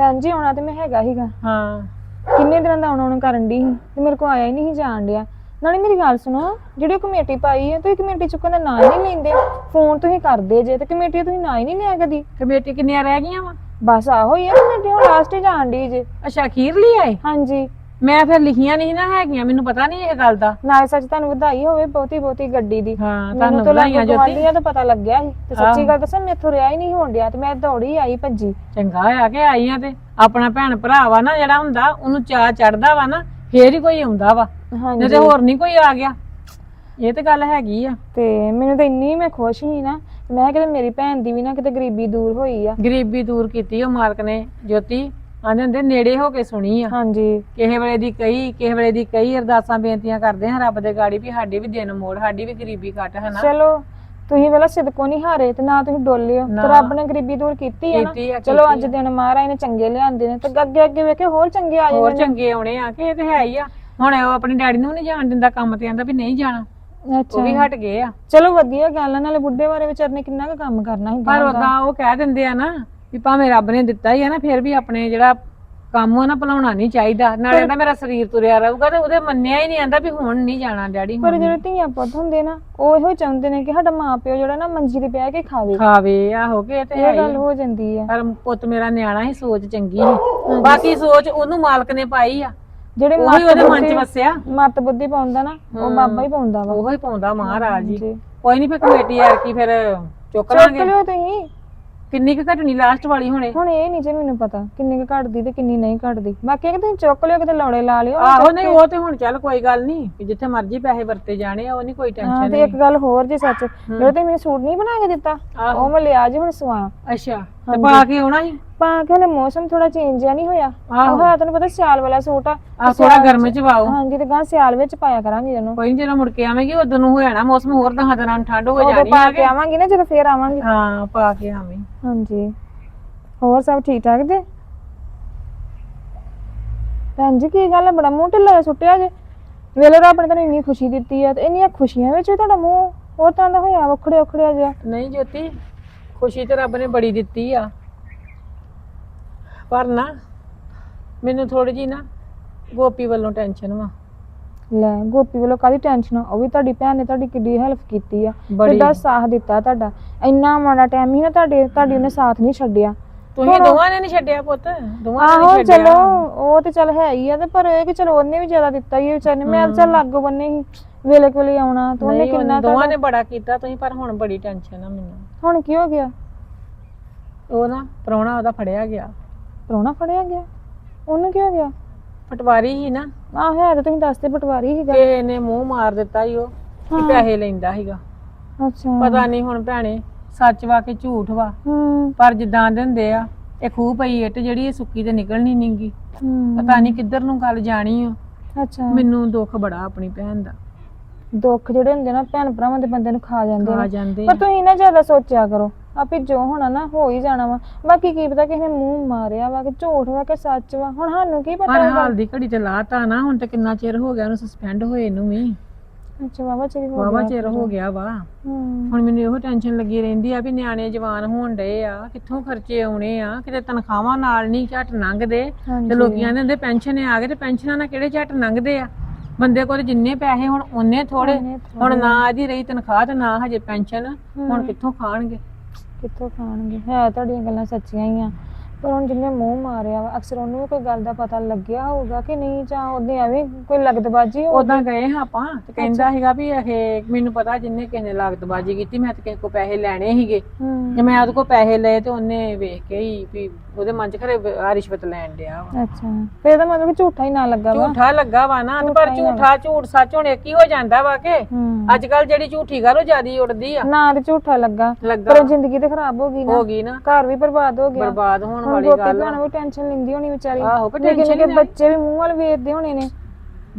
ਭੈਣ ਜੀ ਆਉਣਾ ਤੇ ਮੈਂ ਹੈਗਾ ਹੀਗਾ ਹਾਂ। ਕਿੰਨੇ ਦਿਨਾਂ ਦਾ ਆਉਣਾ ਆਉਣਾ ਕਰਨ ਦੀ ਤੇ ਮੇਰੇ ਕੋ ਆਇਆ ਹੀ ਨਹੀਂ ਜਾਣ ਡਿਆ। ਨਾਲੇ ਮੇਰੀ ਗੱਲ ਸੁਣੋ ਜਿਹੜੀ ਉਹ ਕਮੇਟੀ ਪਾਈ ਹੈ ਤੁਸੀਂ ਕਮੇਟੀ ਚੁੱਕਣ ਦਾ ਨਾਂ ਹੀ ਨਹੀਂ ਲੈਂਦੇ। ਫੋਨ ਤੁਸੀਂ ਕਰਦੇ ਜੇ ਤੇ ਕਮੇਟੀ ਤੁਸੀਂ ਨਾਂ ਹੀ ਨਹੀਂ ਲਿਆ ਕਦੀ। ਕਮੇਟੀ ਕਿੰਨੀਆਂ ਰਹਿ ਗਈਆਂ ਵਾ? ਬਸ ਆਹੋ ਹੀ ਆ ਕਮੇਟੀ ਹੁਣ ਲਾਸਟ ਹੀ ਜਾਣ ਦੀ ਜੇ। ਅੱਛਾ ਅਖੀਰ ਲਈ ਆਏ? ਹਾਂਜੀ। ਮੈਂ ਫਿਰ ਲਿਖੀਆਂ ਨਹੀਂ ਨਾ ਹੈਗੀਆਂ ਮੈਨੂੰ ਪਤਾ ਨਹੀਂ ਇਹ ਗੱਲ ਦਾ। ਨਾਲੇ ਸੱਚ ਤੁਹਾਨੂੰ ਵਧਾਈ ਹੋਵੇ ਬਹੁਤੀ ਬਹੁਤੀ ਗੱਡੀ ਦੀ। ਹਾਂ ਮੈਨੂੰ ਤੁਹਾਨੂੰ ਵਧਾਈਆਂ ਜੋਤੀ। ਗਵਾਂਢੀਆਂ ਤੋਂ ਪਤਾ ਲੱਗਿਆ ਸੀ। ਤੇ ਸੱਚੀ। ਗੱਲ ਦੱਸਾਂ ਮੈਥੋਂ ਰਿਹਾ ਹੀ ਨਹੀਂ ਹੋਣ ਡਿਆ ਤੇ ਮੈਂ ਦੌੜੀ ਆਈ ਭੱਜੀ। ਚੰਗਾ ਹੋਇਆ ਕਿ ਆਈਆਂ ਤੇ। ਆਪਣਾ ਭੈਣ ਭਰਾ ਵਾ ਨਾ ਜਿਹੜਾ ਹੁੰਦਾ ਉਹਨੂੰ ਚਾਹ ਚੜਦਾ ਵਾ ਨਾ ਫੇਰ ਹੀ ਕੋਈ ਆਉਂਦਾ ਵਾ। ਨਹੀਂ ਤੇ ਹੋਰ ਨਹੀਂ ਕੋਈ ਆ ਗਿਆ। ਇਹ ਤੇ ਗੱਲ ਹੈਗੀ ਆ। ਤੇ ਮੈਨੂੰ ਤਾਂ ਇੰਨੀ ਮੈਂ ਖੁਸ਼ ਸੀ ਨਾ ਮੈਂ ਕਿਹਾ ਕਿਤੇ ਮੇਰੀ ਭੈਣ ਦੀ ਵੀ ਨਾ ਕਿਤੇ ਗਰੀਬੀ ਦੂਰ ਹੋਈ ਆ। ਗਰੀਬੀ ਦੂਰ ਕੀਤੀ ਉਹ ਮਾਲਕ ਨੇ ਜੋਤੀ। ਆਂਦੇ ਹੁੰਦੇ ਨੇੜੇ ਹੋ ਕੇ ਸੁਣੀ ਆ। ਹਾਂਜੀ। ਕਿਸੇ ਵੇਲੇ ਦੀ ਕਈ ਕਿਸੇ ਵੇਲੇ ਦੀ ਕਈ ਅਰਦਾਸਾਂ ਬੇਨਤੀਆਂ ਕਰਦੇ ਹਾਂ ਰੱਬ ਦੇ ਗਾੜੀ ਵੀ ਸਾਡੀ ਵੀ ਦਿਨ ਮੋੜ ਸਾਡੀ ਵੀ ਗਰੀਬੀ ਕੱਟ ਹਨਾ ਚਲੋ ਤੁਸੀਂ ਪਹਿਲਾਂ ਸਿਦਕੋ ਨਹੀਂ ਹਾਰੇ ਤੇ ਨਾ ਤੁਸੀਂ ਡੋਲਿਓ। ਨਾ। ਤੇ ਰੱਬ ਨੇ ਗਰੀਬੀ ਦੂਰ ਕੀਤੀ ਹੈ ਨਾ। ਕੀਤੀ ਆ, ਚਲੋ ਕੀਤੀ ਅੱਜ ਦਿਨ ਮਹਾਰਾਜ ਨੇ ਚੰਗੇ ਲਿਆਂਦੇ ਨੇ ਤੇ ਅੱਗੇ ਅੱਗੇ ਵੇਖੇ ਹੋਰ ਚੰਗੇ ਆ ਹੋਰ ਚੰਗੇ ਆਉਣੇ ਆ ਕਿ ਇਹ ਤੇ ਹੈ ਹੀ ਆ। ਹੁਣ ਉਹ ਆਪਣੇ ਡੈਡੀ ਨੂੰ ਨਹੀਂ ਜਾਣ ਦਿੰਦਾ ਕੰਮ ਤੇ ਆਂਦਾ ਵੀ ਨਹੀਂ ਜਾਣਾ। ਉਹ ਅੱਛਾ ਵੀ ਹਟ ਗਏ ਆ। ਚਲੋ ਵਧੀਆ ਗੱਲ ਆ ਨਾਲੇ ਬੁੱਢੇ ਬਾਰੇ ਵਿਚਾਰ ਨੇ ਕਿੰਨਾ ਕੁ ਕੰਮ ਕਰਨਾ ਸੀ ਪਰ ਉਦਾਂ ਉਹ ਕਹਿ ਦਿੰਦੇ ਆ ਨਾ ਵੀ ਭਾਵੇਂ ਰੱਬ ਨੇ ਦਿੱਤਾ ਹੀ ਆ ਨਾ ਫਿਰ ਵੀ ਆਪਣੇ ਜਿਹੜਾ ਕੰਮ ਉਹ ਨਾ ਭੁਲਾਉਣਾ ਨਹੀਂ ਚਾਹੀਦਾ। ਨਾਲੇ ਤਾਂ ਮੇਰਾ ਸਰੀਰ ਤੁਰਿਆ ਰਹੂਗਾ ਤੇ ਉਹਦੇ ਮੰਨਿਆ ਹੀ ਨਹੀਂ ਆਂਦਾ ਵੀ ਹੁਣ ਨਹੀਂ ਜਾਣਾ ਡੈਡੀ ਪਰ ਹੁਣ ਜਿਹੜੇ ਧੀਆਂ ਪੁੱਤ ਹੁੰਦੇ ਨਾ ਉਹ ਇਹੋ ਹੀ ਚਾਹੁੰਦੇ ਨੇ ਕਿ ਸਾਡਾ ਮਾਂ ਪਿਓ ਜਿਹੜਾ ਨਾ ਮੰਜੀ ਤੇ ਬਹਿ ਕੇ ਖਾਵੇ। ਖਾਵੇ ਆਹੋ ਕਿ ਇਹ ਤੇ ਹੈ ਇਹ ਹੀ ਗੱਲ ਹੋ ਜਾਂਦੀ ਆ। ਪਰ ਪੁੱਤ ਮੇਰਾ ਨਿਆਣਾ ਹੀ ਸੋਚ ਚੰਗੀ ਸੀ ਬਾਕੀ ਸੋਚ ਉਹਨੂੰ ਮਾਲਕ ਨੇ ਪਾਈ ਆ। ਜਿਹੜੇ ਉਹੀ ਉਹਦੇ ਮਨ 'ਚ ਵਸਿਆ। ਮਤ ਬੁੱਧੀ ਪਾਉਂਦਾ ਨਾ ਉਹ ਬਾਬਾ ਹੀ ਪਾਉਂਦਾ ਵਾ। ਉਹੋ ਹੀ ਪਾਉਂਦਾ ਮਹਾਰਾਜ ਜੀ। ਕੋਈ ਨਹੀਂ ਫਿਰ ਕਮੇਟੀ ਯਾਰ ਕੀ ਫਿਰ ਚੁੱਕ ਚੁੱਕ ਲਾਂਗੇ। ਲਿਓ ਤੁਸੀਂ। ਕਿੰਨੀ ਕੁ ਘਟਣੀ ਲਾਸਟ ਵਾਲੀ ਹੁਣੇ? ਹੁਣ ਇਹ ਨਹੀਂ ਜੇ ਮੈਨੂੰ ਪਤਾ ਕਿੰਨੀ ਕੁ ਘਟਦੀ ਤੇ ਕਿੰਨੀ ਨਹੀਂ ਘਟਦੀ। ਬਾਕੀ ਇਹ ਕਿ ਤੁਸੀਂ ਚੁੱਕ ਲਿਓ ਕਿਤੇ ਲੌੜੇ ਲਾ ਲਿਓ ਆਹੋ ਨਹੀਂ ਉਹ ਤੇ ਹੁਣ ਚੱਲ ਕੋਈ ਗੱਲ ਨਹੀਂ ਵੀ ਜਿੱਥੇ ਮਰਜ਼ੀ ਪੈਸੇ ਵਰਤੇ ਜਾਣੇ ਆ ਉਹ ਨਹੀਂ ਕੋਈ ਹਾਂ ਟੈਨਸ਼ਨ ਤੇ ਇੱਕ ਗੱਲ ਹੋਰ ਜੇ ਸੱਚ ਜਿਹੜਾ ਤੁਸੀਂ ਮੈਨੂੰ ਸੂਟ ਨਹੀਂ ਬਣਾ ਕੇ ਦਿੱਤਾ। ਉਹ ਮੈਂ ਲਿਆ ਜੀ ਹੁਣ ਸਵਾ। ਅੱਛਾ। ਤੇ ਪਾ ਕੇ ਆਉਣਾ ਸੀ? ਪਾ ਕੇ ਹਲੇ ਮੌਸਮ ਥੋੜਾ ਚੇਂਜ ਜਿਆ ਨਹੀਂ ਹੋਇਆ। ਆਹੋ। ਤੁਹਾਨੂੰ ਪਤਾ ਸਿਆਲ ਵਾਲਾ ਸੂਟ ਆ। ਆ ਥੋੜਾ ਗਰਮ ਚ ਪਾਓ। ਹਾਂਜੀ ਤੇ ਗਾਂ ਸਿਆਲ ਵਿੱਚ ਪਾਇਆ ਕਰਾਂਗੇ ਇਹਨੂੰ। ਕੋਈ ਨੀ ਜਦੋਂ ਮੁੜ ਕੇ ਆਵੇਂਗੀ ਉਦੋਂ ਨੂੰ ਹੋ ਜਾਣਾ ਮੌਸਮ ਹੋਰ ਦਹਾਂ ਦਿਨਾਂ ਨੂੰ ਠੰਡ ਹੋ ਉਦੋਂ ਜਾਣੀ ਪਾ ਕੇ ਆਵਾਂਗੀ ਨਾ ਜਦੋਂ ਫੇਰ ਆਵਾਂਗੀ। ਹਾਂ ਪਾ ਕੇ ਆਵੇਂ। ਹਾਂਜੀ। ਹੋਰ ਸਭ ਠੀਕ ਠਾਕ ਜੇ? ਭੈਣ ਜੀ ਕੀ ਗੱਲ ਹੈ ਬੜਾ ਮੂੰਹ ਢਿੱਲਾ ਜਿਹਾ ਸੁੱਟਿਆ ਜੇ। ਵੇਲੇ ਰੱਬ ਨੇ ਤੁਹਾਨੂੰ ਇੰਨੀ ਖੁਸ਼ੀ ਦਿੱਤੀ ਆ ਤੇ ਇੰਨੀਆਂ ਖੁਸ਼ੀਆਂ ਵਿੱਚ ਵੀ ਤੁਹਾਡਾ ਮੂੰਹ ਹੋਰ ਤਰ੍ਹਾਂ ਦਾ ਹੋਇਆ ਵਖੜੇ ਵਖੜਿਆ ਜਿਹਾ। ਨਹੀਂ ਜੋਤੀ ਖੁਸ਼ੀ ਤੇ ਰੱਬ ਨੇ ਬੜੀ ਦਿੱਤੀ ਆ। ਪਰ ਨਾ ਮੈਨੂੰ ਥੋੜੀ ਜੀ ਨਾ ਗੋਪੀ ਵੱਲੋਂ ਟੈਨਸ਼ਨ ਵਾ। ਲੈ ਗੋਪੀ ਵੱਲੋਂ ਕਾਦੀ ਟੈਨਸ਼ਨ ਆ? ਉਹ ਵੀ ਤੁਹਾਡੀ ਭੈਣ ਨੇ ਤੁਹਾਡੀ ਕਿੱਡੀ ਹੈਲਪ ਕੀਤੀ ਆ। ਬੜੀ। ਕਿੱਡਾ ਸਾਥ ਦਿੱਤਾ ਤੁਹਾਡਾ। ਇੰਨਾ ਮਾੜਾ ਟਾਈਮ ਹੀ ਨਾ ਤੁਹਾਡੇ ਤੁਹਾਡੀ ਉਹਨੇ ਸਾਥ ਨਹੀਂ ਛੱਡਿਆ। ਤੁਸੀਂ ਦੋਵਾਂ ਨੇ ਨਹੀਂ ਛੱਡਿਆ ਪੁੱਤ। ਦੋਵਾਂ ਨੇ ਆਹੋ ਨਹੀਂ ਛੱਡਿਆ। ਚਲੋ ਉਹ ਤੇ ਚੱਲ ਹੈ ਹੀ ਆ ਤੇ ਪਰ ਇਹ ਕਿ ਚਲੋ ਉਹਨੇ ਵੀ ਜ਼ਿਆਦਾ ਦਿੱਤਾ ਹੀ ਵਿਚਾਰੇ ਨੇ। ਮੈਂ ਤਾਂ ਚੱਲ ਲਾਗੋ ਬੰਨੇ ਹੀ ਵੇਲੇ ਕੋਲੇ ਆਉਣਾ ਤੇ ਉਹਨੇ ਨਹੀਂ, ਕਿੰਨਾ ਦੋਵਾਂ ਤੁਹਾਡਾ- ਨੇ ਬੜਾ ਕੀਤਾ ਤੁਸੀਂ ਪਰ ਹੁਣ ਬੜੀ ਟੈਨਸ਼ਨ ਆ ਮੈਨੂੰ। ਹੁਣ ਕੀ ਹੋ ਗਿਆ? ਉਹ ਨਾ ਪ੍ਰਾਹੁਣਾ ਉਹਦਾ ਫੜਿਆ ਗਿਆ। ਪ੍ਰਾਹੁਣਾ ਫੜਿਆ ਗਿਆ? ਉਹਨੂੰ ਕੀ ਹੋ ਗਿਆ? ਪਟਵਾਰੀ ਹੀ ਨਾ। ਆਹ ਹੈ ਤਾਂ ਤੁਸੀਂ ਦੱਸਦੇ ਪਟਵਾਰੀ ਸੀਗਾ। ਕਿਸੇ ਨੇ ਮੂੰਹ ਮਾਰ ਦਿੱਤਾ ਈ ਉਹ ਕਿ ਪੈਸੇ ਲੈਂਦਾ ਸੀਗਾ। ਅੱਛਾ। ਪਤਾ ਨਹੀਂ ਹੁਣ ਭੈਣੇ ਸੱਚ ਵਾ ਕਿ ਝੂਠ ਵਾ। ਹੂੰ। ਪਰ ਜਿੱਦਾਂ ਦੇ ਹੁੰਦੇ ਆ ਇਹ ਖੂਹ ਪਈ ਇੱਟ ਜਿਹੜੀ ਇਹ ਸੁੱਕੀ ਤੇ ਨਿਕਲਣੀ ਨਹੀਂਗੀ ਹੂੰ। ਪਤਾ ਨਹੀਂ ਕਿੱਧਰ ਨੂੰ ਗੱਲ ਜਾਣੀ ਆ ਅੱਛਾ। ਮੈਨੂੰ ਦੁੱਖ ਬੜਾ ਆਪਣੀ ਭੈਣ ਦਾ। ਦੁੱਖ ਜਿਹੜੇ ਹੁੰਦੇ ਨਾ ਭੈਣ ਭਰਾਵਾਂ ਦੇ ਬੰਦੇ ਨੂੰ ਖਾ ਜਾਂਦੇ ਨੇ। ਜਾਂਦੇ ਪਰ ਤੁਸੀਂ ਨਾ ਜ਼ਿਆਦਾ ਸੋਚਿਆ ਕਰੋ ਆਪੇ ਜੋ ਹੋਣਾ ਨਾ ਹੋ ਹੀ ਜਾਣਾ ਵਾ। ਬਾਕੀ ਕੀ ਪਤਾ ਕਿਸੇ ਨੇ ਮੂੰਹ ਮਾਰਿਆ ਵਾ ਕਿ ਝੂਠ ਵਾ ਕਿ ਸੱਚ ਵਾ ਹੁਣ ਸਾਨੂੰ ਕੀ ਪਤਾ ਪਰ? ਹਾਲ ਦੀ ਘੜੀ ਤੇ ਲਾਤਾ ਨਾ ਹੁਣ ਤੇ ਕਿੰਨਾ ਚਿਰ ਹੋ ਗਿਆ ਉਹਨੂੰ ਸਸਪੈਂਡ ਹੋਏ ਨੂੰ ਵੀ। ਅੱਛਾ ਵਾਵਾ ਚਿਰ ਹੋ ਵਾਵਾ ਗਿਆ ਚਿਰ ਹੋ ਗਿਆ ਵਾ। ਹੂੰ। ਹੁਣ ਮੈਨੂੰ ਇਹੋ ਟੈਨਸ਼ਨ ਲੱਗੀ ਰਹਿੰਦੀ ਆ ਵੀ ਨਿਆਣੇ ਜਵਾਨ ਹੋਣ ਡਏ ਆ ਕਿੱਥੋਂ ਖਰਚੇ ਆਉਣੇ ਆ ਕਿਤੇ ਤਨਖਾਹਾਂ ਨਾਲ ਨਹੀਂ ਝੱਟ ਲੰਘਦੇ। ਤੇ ਹਾਂਜੀ। ਲੋਕੀਆਂ ਦੇ ਹੁੰਦੇ ਪੈਨਸ਼ਨ ਆ ਗਏ ਤੇ ਪੈਨਸ਼ਨਾਂ ਨਾਲ ਕਿਹੜੇ ਝੱਟ ਲੰਘਦੇ ਆ? ਬੰਦੇ ਕੋਲ ਜਿੰਨੇ ਪੈਸੇ ਹੁਣ ਉਹਨੇ ਥੋੜੇ ਉਹਨੇ ਹੁਣ ਨਾ ਇਹਦੀ ਰਹੀ ਤਨਖਾਹ ਤੇ ਨਾ ਹਜੇ ਪੈਨਸ਼ਨ ਹੁਣ ਕਿੱਥੋਂ ਖਾਣਗੇ? ਕਿੱਥੋਂ ਖਾਣਗੇ? ਹੈ ਤੁਹਾਡੀਆਂ ਗੱਲਾਂ ਸੱਚੀਆਂ ਹੀ ਆ। ਪਰ ਹੁਣ ਜਿਹਨੇ ਮੂੰਹ ਮਾਰਿਆ ਵਾ ਅਕਸਰ ਉਹਨੂੰ ਵੀ ਕੋਈ ਗੱਲ ਦਾ ਪਤਾ ਲੱਗਿਆ ਹੋਊਗਾ ਕਿ ਨਹੀਂ ਜਾਂ ਉਹਦੇ ਐਵੇਂ ਕੋਈ ਲਗਦਬਾਜੀ ਹੋ ਉਦਾਂ ਗਏ ਹਾਂ ਆਪਾਂ ਤੇ ਕਹਿੰਦਾ ਸੀਗਾ ਵੀ ਇਹ ਮੈਨੂੰ ਪਤਾ ਜਿੰਨੇ ਕਿਸੇ ਨੇ ਲਾਗਤਬਾਜ਼ੀ ਕੀਤੀ ਮੈਂ ਤੇ ਕਿਸੇ ਕੋ ਪੈਸੇ ਲੈਣੇ ਸੀਗੇ। ਜੇ ਮੈਂ ਉਹਦੇ ਕੋ ਪੈਸੇ ਲਏ ਤੇ ਉਹਨੇ ਵੇਖ ਕੇ ਹੀ ਵੀ ਉਹਦੇ ਮਨ 'ਚ ਖਰੇ ਆ ਰਿਸ਼ਵਤ ਲੈਣ ਡਿਆ ਵਾ। ਅੱਛਾ। ਫੇਰ ਤਾਂ ਮਤਲਬ ਕਿ ਝੂਠਾ ਹੀ ਨਾ ਲੱਗਾ ਵਾ। ਝੂਠਾ ਲੱਗਾ ਵਾ ਨਾ ਤੇ ਪਰ ਝੂਠਾ ਝੂਠ ਸੱਚ ਹੁਣ ਇੱਕ ਹੀ ਹੋ ਜਾਂਦਾ ਵਾ ਕਿ ਅੱਜ ਕੱਲ ਜਿਹੜੀ ਝੂਠੀ ਗੱਲ ਉਹ ਜਿਆਦੀ ਉੜਦੀ ਆ। ਨਾ ਤੇ ਝੂਠਾ ਲੱਗਾ। ਲੱਗਾ। ਪਰ ਜ਼ਿੰਦਗੀ ਤੇ ਖਰਾਬ ਹੋ ਗਈ ਨਾ। ਹੋ ਗਈ ਨਾ। ਘਰ ਵੀ ਬਰਬਾਦ ਹੋ ਗਿਆ। ਬਰਬਾਦ ਹੋਣ ਹੁਣ ਵਾਲੀ ਗੋਪੀ ਗੱਲ। ਭੈਣ ਵੀ ਟੈਨਸ਼ਨ ਲੈਂਦੀ ਹੋਣੀ ਵਿਚਾਰੀ। ਆਹੋ, ਪਰ ਨਿੱਕੇ tension ਨਿੱਕੇ ਬੱਚੇ ਵੀ ਮੂੰਹ ਵੱਲ ਵੇਖਦੇ ਹੋਣੇ ਨੇ।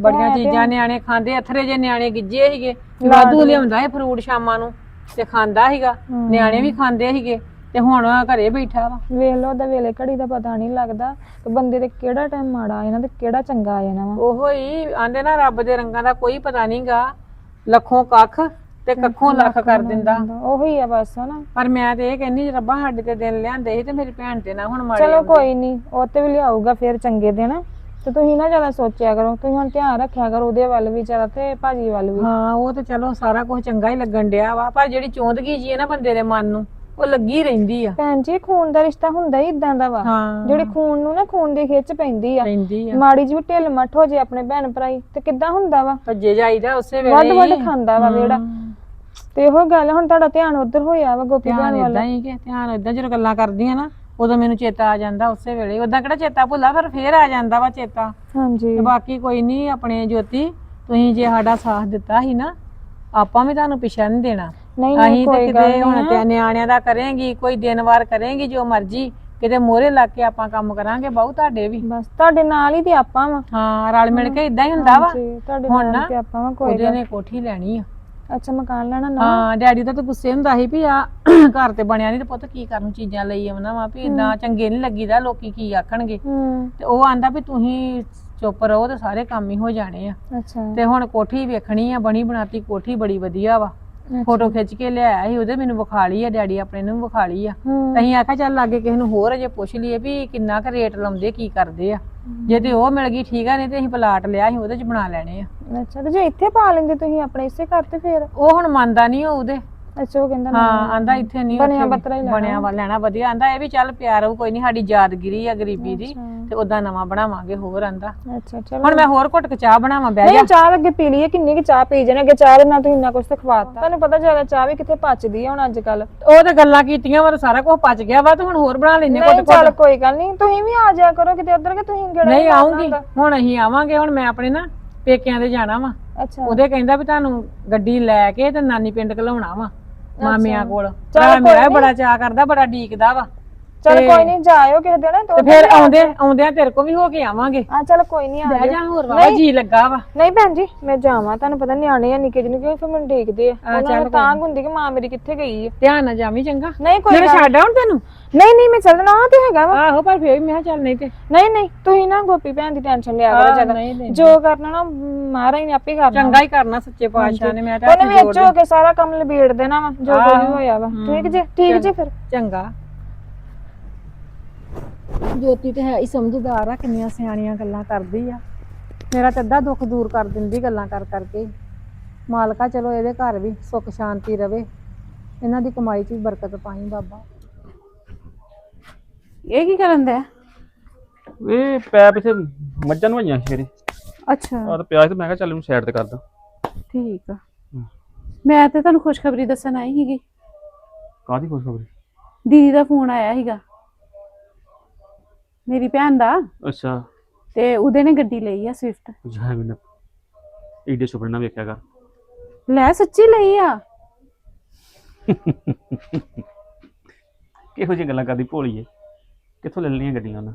ਬੜੀਆਂ ਚੀਜ਼ਾਂ ਨਿਆਣੇ ਖਾਂਦੇ ਅਥਰੇ ਜੇ ਨਿਆਣੇ ਗਿੱਜੇ ਸੀਗੇ ਵਾਧੂ ਲਿਆਉਂਦਾ ਇਹ ਫਰੂਟ ਸ਼ਾਮਾਂ ਨੂੰ ਤੇ ਖਾਂਦਾ ਸੀਗਾ। ਨਿਆਣੇ ਵੀ ਖਾਂਦੇ ਸੀਗੇ ਤੇ ਹੁਣ ਘਰੇ ਬੈਠਾ ਵਾ। ਵੇਖ ਲਓ ਉਹਦਾ ਵੇਲੇ ਘੜੀ ਦਾ ਪਤਾ ਨਹੀਂ ਲੱਗਦਾ ਕਿ ਬੰਦੇ ਦੇ ਕਿਹੜਾ ਟਾਈਮ ਮਾੜਾ ਆ ਜਾਣਾ ਤੇ ਕਿਹੜਾ ਚੰਗਾ ਆ ਜਾਣਾ ਵਾ। ਉਹੋ ਹੀ ਆਂਦੇ ਨਾ ਰੱਬ ਦੇ ਰੰਗਾਂ ਦਾ ਕੋਈ ਪਤਾ ਨਹੀਂਗਾ ਲੱਖੋਂ ਕੱਖ। ਤੇ ਕੱਖੋਂ ਲੱਖ ਕਰ ਦਿੰਦਾ। ਉਹੀ ਆ ਬਸ ਹਨਾ। ਪਰ ਮੈਂ ਤੇ ਇਹ ਕਹਿੰਨੀ ਰੱਬਾ ਸਾਡੇ ਤੇ ਦਿਨ ਲਿਆਂਦੇ ਸੀ ਤੇ ਮੇਰੀ ਭੈਣ ਤੇ ਨਾ ਹੁਣ ਮਾੜੇ ਚਲੋ ਕੋਈ ਨਹੀਂ ਉਹ ਤੇ ਵੀ ਲਿਆਊਗਾ ਫਿਰ ਚੰਗੇ ਦਿਨ। ਤੇ ਤੁਸੀਂ ਨਾ ਜ਼ਿਆਦਾ ਸੋਚਿਆ ਕਰੋ ਤੁਸੀਂ ਹੁਣ ਧਿਆਨ ਰੱਖਿਆ ਕਰੋ ਉਹਦੇ ਵੱਲ ਵੀ ਜ਼ਿਆਦਾ ਤੇ ਭਾਜੀ ਵੱਲ ਵੀ। ਹਾਂ ਉਹ ਤੇ ਚਲੋ ਸਾਰਾ ਕੁਝ ਚੰਗਾ ਹੀ ਲੱਗਣ ਡਿਆ ਵਾ ਪਰ ਜਿਹੜੀ ਚੋਂਦਗੀ ਜੀ ਹੈ ਨਾ ਬੰਦੇ ਦੇ ਮਨ ਨੂੰ ਉਹ ਲੱਗੀ ਰਹਿੰਦੀ ਆ। ਭੈਣ ਜੀ ਖੂਨ ਦਾ ਰਿਸ਼ਤਾ ਹੁੰਦਾ ਹੀ ਇਦਾਂ ਦਾ ਵਾ। ਜਿਹੜੇ ਖੂਨ ਨੂੰ ਨਾ ਖੂਨ ਦੀ ਖਿੱਚ ਪੈਂਦੀ ਆ। ਮਾੜੀ ਜਿਹੀ ਵੀ ਢਿੱਲ ਮੱਠ ਹੋ ਜੇ ਆਪਣੇ ਭੈਣ ਭਰਾਈ ਤੇ ਕਿੱਦਾਂ ਹੁੰਦਾ ਵਾ? ਭੱਜੇ ਜਾਈਦਾ ਉਸੇ ਵੱਧ ਵੇਲੇ ਵੱਧ ਖਾਂਦਾ ਵਾ ਵੇੜਾ ਤੇ ਇਹੋ ਗੱਲ ਹੁਣ ਤੁਹਾਡਾ ਧਿਆਨ ਉਧਰ ਹੋਇਆ ਵਾ ਗੋਪੀ ਧਿਆਨ ਭੈਣ ਵੱਲ। ਇਦਾਂ ਹੀ ਕਿ ਧਿਆਨ ਇਦਾਂ ਜਦੋਂ ਗੱਲਾਂ ਕਰਦੀਆਂ ਨਾ ਉਦੋਂ ਮੈਨੂੰ ਚੇਤਾ ਆ ਜਾਂਦਾ ਉਸੇ ਵੇਲੇ। ਉਦਾਂ ਕਿਹੜਾ ਚੇਤਾ ਭੁੱਲਾ ਫਿਰ ਫੇਰ ਆ ਜਾਂਦਾ ਵਾ ਚੇਤਾ। ਹਾਂਜੀ। ਤੇ ਬਾਕੀ ਕੋਈ ਨਹੀਂ ਆਪਣੇ ਜੋਤੀ ਤੁਸੀਂ ਜੇ ਸਾਡਾ ਸਾਥ ਦਿੱਤਾ ਸੀ ਨਾ ਆਪਾਂ ਵੀ ਤੁਹਾਨੂੰ ਪਿਛਾ ਨਹੀਂ ਦੇਣਾ। ਨਹੀਂ ਨਹੀਂ ਅਸੀਂ ਤੇ ਕੋਈ ਗੱਲ ਕਿਤੇ ਹੁਣ ਨਹੀਂ ਤੇ ਨਿਆਣਿਆਂ ਦਾ ਕਰੇਂਗੀ ਕੋਈ ਦਿਨ ਵਾਰ ਕਰੇਂਗੀ ਜੋ ਮਰਜ਼ੀ ਕਿਤੇ ਮੋਹਰੇ ਲੱਗ ਕੇ ਆਪਾਂ ਕੰਮ ਕਰਾਂਗੇ ਬਹੁ ਤੁਹਾਡੇ ਵੀ। ਬਸ ਤੁਹਾਡੇ ਨਾਲ ਹੀ ਤੇ ਆਪਾਂ ਵਾ। ਹਾਂ ਰਲ ਮਿਲ ਕੇ ਇਦਾਂ ਹੀ ਹੁੰਦਾ ਵਾ। ਜੀ ਤੁਹਾਡੇ ਹੁਣ ਨਾਲ ਨਾ ਤੇ ਆਪਾਂ ਵਾ ਕੋਈ ਉਹਦੇ ਨੇ ਕੋਠੀ ਲੈਣੀ ਆ। ਅੱਛਾ ਮਕਾਨ ਲੈਣਾ ਨਾ। ਹਾਂ ਡੈਡੀ ਦਾ ਤਾਂ ਗੁੱਸੇ ਹੁੰਦਾ ਸੀ ਵੀ ਆ ਘਰ ਤੇ ਬਣਿਆ ਨਹੀਂ ਤੇ ਪੁੱਤ ਕੀ ਕਰਨ ਚੀਜ਼ਾਂ ਲਈ ਆਉਣਾ ਵਾ ਵੀ ਇਦਾਂ ਚੰਗੇ ਨਹੀਂ ਲੱਗੀਦਾ ਲੋਕੀ ਕੀ ਆਖਣਗੇ। ਹੂੰ। ਤੇ ਉਹ ਆਂਦਾ ਵੀ ਤੁਸੀਂ ਚੁੱਪ ਰਹੋ ਤੇ ਸਾਰੇ ਕੰਮ ਹੀ ਹੋ ਜਾਣੇ ਆ। ਅੱਛਾ। ਤੇ ਹੁਣ ਕੋਠੀ ਵੇਖਣੀ ਆ ਬਣੀ ਬਣਾਤੀ ਕੋਠੀ ਬੜੀ ਵਧੀਆ ਵਾ। ਫੋਟੋ ਖਿੱਚ ਕੇ ਲਿਆਇਆ ਸੀ ਉਹਦੇ ਮੈਨੂੰ ਵਿਖਾ ਲਈ ਆ ਡੈਡੀ ਆਪਣੇ ਨੂੰ ਵਿਖਾ ਲਈ ਆ। ਅਸੀਂ ਆਖਿਆ ਚੱਲ ਲਾਗੇ ਕਿਸੇ ਨੂੰ ਹੋਰ ਅਜੇ ਪੁੱਛ ਲਈਏ ਵੀ ਕਿੰਨਾ ਕੁ ਰੇਟ ਲਾਉਂਦੇ ਕੀ ਕਰਦੇ ਆ। ਜੇ ਤੇ ਉਹ ਮਿਲ ਗਈ ਠੀਕ ਆ ਨਹੀਂ ਤੇ ਅਸੀਂ ਪਲਾਟ ਲਿਆ ਸੀ ਉਹਦੇ ਚ ਬਣਾ ਲੈਣੇ ਆ। ਅੱਛਾ ਤੇ ਜੇ ਇੱਥੇ ਪਾ ਲੈਂਦੇ ਤੁਸੀਂ ਆਪਣੇ ਇਸੇ ਘਰ ਤੇ ਫੇਰ? ਉਹ ਹੁਣ ਮੰਨਦਾ ਨਹੀਂ ਉਹ ਉਹਦੇ। ਅੱਛਾ ਉਹ ਕਹਿੰਦਾ ਹਾਂ ਆਂਦਾ ਇੱਥੇ ਨਹੀਂ ਬਣਿਆ ਉੱਥੇ ਬੱਤਰਾ ਹੀ ਲੈਣਾ। ਬਣਿਆ ਵਾ ਲੈਣਾ ਵਧੀਆ। ਆਂਦਾ ਇਹ ਵੀ ਚੱਲ ਪਿਆਰ ਹੋਊ ਕੋਈ ਨਹੀਂ ਸਾਡੀ ਯਾਦਗਿਰੀ ਆ ਗਰੀਬੀ ਦੀ ਅੱਛਾ। ਤੇ ਉਦਾਂ ਨਵਾਂ ਬਣਾਵਾਂਗੇ ਹੋਰ ਆਂਦਾ। ਅੱਛਾ ਚਲੋ। ਹੁਣ ਮੈਂ ਹੋਰ ਘੁੱਟ ਕੇ ਚਾਹ ਬਣਾਵਾਂ ਬਹਿ ਜਾ। ਨਹੀਂ ਚਾਹ ਅੱਗੇ ਪੀ ਲਈਏ ਕਿੰਨੀ ਕਿ ਚਾਹ ਪੀ ਜਾਣੇ ਅੱਗੇ ਚਾਹ ਦੇ ਨਾਲ ਤੁਸੀਂ ਇੰਨਾ ਕੁਝ ਖਵਾਤਾ ਤੁਹਾਨੂੰ ਪਤਾ ਜ਼ਿਆਦਾ ਚਾਹ ਵੀ ਕਿੱਥੇ ਪਚਦੀ ਆ ਹੁਣ ਅੱਜ ਕੱਲ ਉਹ ਤੇ ਗੱਲਾਂ ਕੀਤੀਆਂ ਵਾ ਸਾਰਾ ਕੁਝ ਪਚ ਗਿਆ ਵਾ ਤੇ ਹੁਣ ਹੋਰ ਬਣਾ ਲੈਨੇ ਨਹੀਂ ਘੁੱਟ ਚੱਲ ਕੋਈ ਗੱਲ ਨਹੀਂ ਤੁਸੀਂ ਵੀ ਆ ਜਾਇਆ ਕਰੋ ਕਿਤੇ ਉਧਰ ਕਿ ਤੁਸੀਂ ਗੇੜਾ ਨਹੀਂ ਮਾਰਨਾ ਆਉਂਗੀ ਹੁੰਦਾ। ਹੁਣ ਅਸੀਂ ਆਵਾਂਗੇ ਹੁਣ ਮੈਂ ਆਪਣੇ ਨਾ ਪੇਕਿਆਂ ਦੇ ਜਾਣਾ ਵਾ। ਅੱਛਾ। ਉਹਦੇ ਕਹਿੰਦਾ ਵੀ ਤੁਹਾਨੂੰ ਗੱਡੀ ਲੈ ਕੇ ਤੇ ਨਾਨੀ ਪਿੰਡ ਘਲਾਉਣਾ ਵਾ। ਮਾਮਿਆਂ ਕੋਲ। ਚੱਲ ਭਰਾ ਮੇਰਾ ਕੋਈ ਵੀ ਬੜਾ ਚਾਹ ਕਰਦਾ ਬੜਾ ਡੀਕਦਾ ਵਾ। ਚਲ ਕੋਈ ਨਹੀਂ ਜਾਇਓ ਕਿਸੇ ਦਿਨ ਤੇ ਫਿਰ ਆਉਂਦੇ ਆਉਂਦਿਆਂ ਤੇਰੇ ਕੋ ਵੀ ਹੋ ਕੇ ਆਵਾਂਗੇ। ਆ ਚਲ ਕੋਈ ਨਹੀਂ ਆ ਬਹਿ। ਜਾ ਹੋਰ ਵਾ ਜੀ ਲੱਗਾ ਵਾ। ਨਹੀਂ ਭੈਣ ਜੀ ਮੈਂ ਜਾਵਾਂ ਤੁਹਾਨੂੰ ਪਤਾ ਨਿਆਣੇ ਆ ਨਿੱਕੇ ਜਿਹੇ ਫਿਰ ਮੈਨੂੰ ਦੇਖਦੇ ਆ। ਆ, ਉਹਨਾਂ ਨੂੰ ਤਾਂ ਹੁੰਦੀ ਕਿ ਮਾਂ ਮੇਰੀ ਕਿੱਥੇ ਗਈ ਹੈ ਧਿਆਨ ਨਾਲ ਜਾਵੀਂ ਚੰਗਾ। ਨਹੀਂ ਕੋਈ ਮੇਰੇ ਛੱਡ ਆਉਣ ਤੈਨੂੰ। ਨਹੀਂ ਨਹੀਂ ਮੈਂ ਚੱਲਣਾ ਤੇ ਹੈਗਾ ਵਾ। ਆਹੋ ਪਰ ਫੇਰ ਵੀ ਮੈਂ ਕਿਹਾ ਚੱਲ ਨਹੀਂ ਤੇ। ਨਹੀਂ ਨਹੀਂ ਤੁਸੀਂ ਨਾ ਗੋਪੀ ਭੈਣ ਦੀ ਟੈਨਸ਼ਨ ਲਿਆ ਕਰੋ ਜ਼ਿਆਦਾ ਨਹੀਂ। ਜੋ ਕਰਨਾ ਨਾ ਮਹਾਰਾਜ ਨੇ ਆਪੇ ਕਰਨਾ। ਚੰਗਾ ਹੀ ਕਰਨਾ ਸੱਚੇ ਪਾਤਸ਼ਾਹ ਨੇ ਮੈਂ ਤਾਂ ਉਹਨੇ ਵਿੱਚ ਹੋ ਕੇ ਸਾਰਾ ਕੰਮ ਨਿਬੇੜ ਦੇਣਾ ਵਾ ਜੋ ਕੁਝ ਵੀ ਹੋਇਆ ਵਾ। ਠੀਕ ਜੇ ਠੀਕ ਜੇ ਫਿਰ। ਚੰਗਾ। ਜੋਤੀ ਤੇ ਹੈ ਹੀ ਸਮਝਦਾਰ ਆ ਕਿੰਨੀਆਂ ਸਿਆਣੀਆਂ ਗੱਲਾਂ ਕਰਦੀ ਆ। ਮੇਰਾ ਤੇ ਅੱਧਾ ਦੁੱਖ ਦੂਰ ਕਰ ਦਿੰਦੀ ਗੱਲਾਂ ਕਰ ਕਰਕੇ। ਮਾਲਕਾ ਚਲੋ ਇਹਦੇ ਘਰ ਵੀ ਸੁੱਖ ਸ਼ਾਂਤੀ ਰਵੇ। ਇਹਨਾਂ ਦੀ ਕਮਾਈ 'ਚ ਵੀ ਬਰਕਤ ਪਾਈ ਬਾਬਾ। ਇਹ ਕੀ ਕਰਨ ਦਾ ਇਹ ਪੈਪ ਇਥੇ ਮੱਝਾਂ ਨੂੰ ਆਈਆਂ ਸੀ ਮੇਰੇ ਅੱਛਾ। ਆ ਤਾਂ ਪਿਆ ਸੀ ਤੇ ਮੈਂ ਕਿਹਾ ਚੱਲ ਇਹਨੂੰ ਸਾਈਡ ਤੇ ਕਰਦਾ ਠੀਕ ਆ। ਮੈਂ ਤੇ ਤੁਹਾਨੂੰ ਖੁਸ਼ਖਬਰੀ ਦੱਸਣ ਆਈ ਸੀਗੀ। ਕਾਹਦੀ ਖੁਸ਼ਖਬਰੀ? ਦੀਦੀ ਦਾ ਫੋਨ ਆਇਆ ਸੀਗਾ। ਮੇਰੀ ਭੈਣ ਦਾ। ਅੱਛਾ। ਤੇ ਉਹਦੇ ਨੇ ਗੱਡੀ ਲਈ ਆ ਸਵਿਫਟ ਜਾਇ ਮੈਨੂੰ ਈਡੇ ਸੁਪਨੇ ਨਾ ਵੇਖਿਆ ਕਰ। ਲੈ ਸੱਚੀ ਲਈ ਆ। ਕਿਹੋ ਜਿਹੀ ਗੱਲਾਂ ਕਰਦੀ ਭੋਲੀਏ ਕਿੱਥੋਂ ਲੈ ਲੈਣੀਆਂ ਗੱਡੀਆਂ ਉਹਨਾਂ?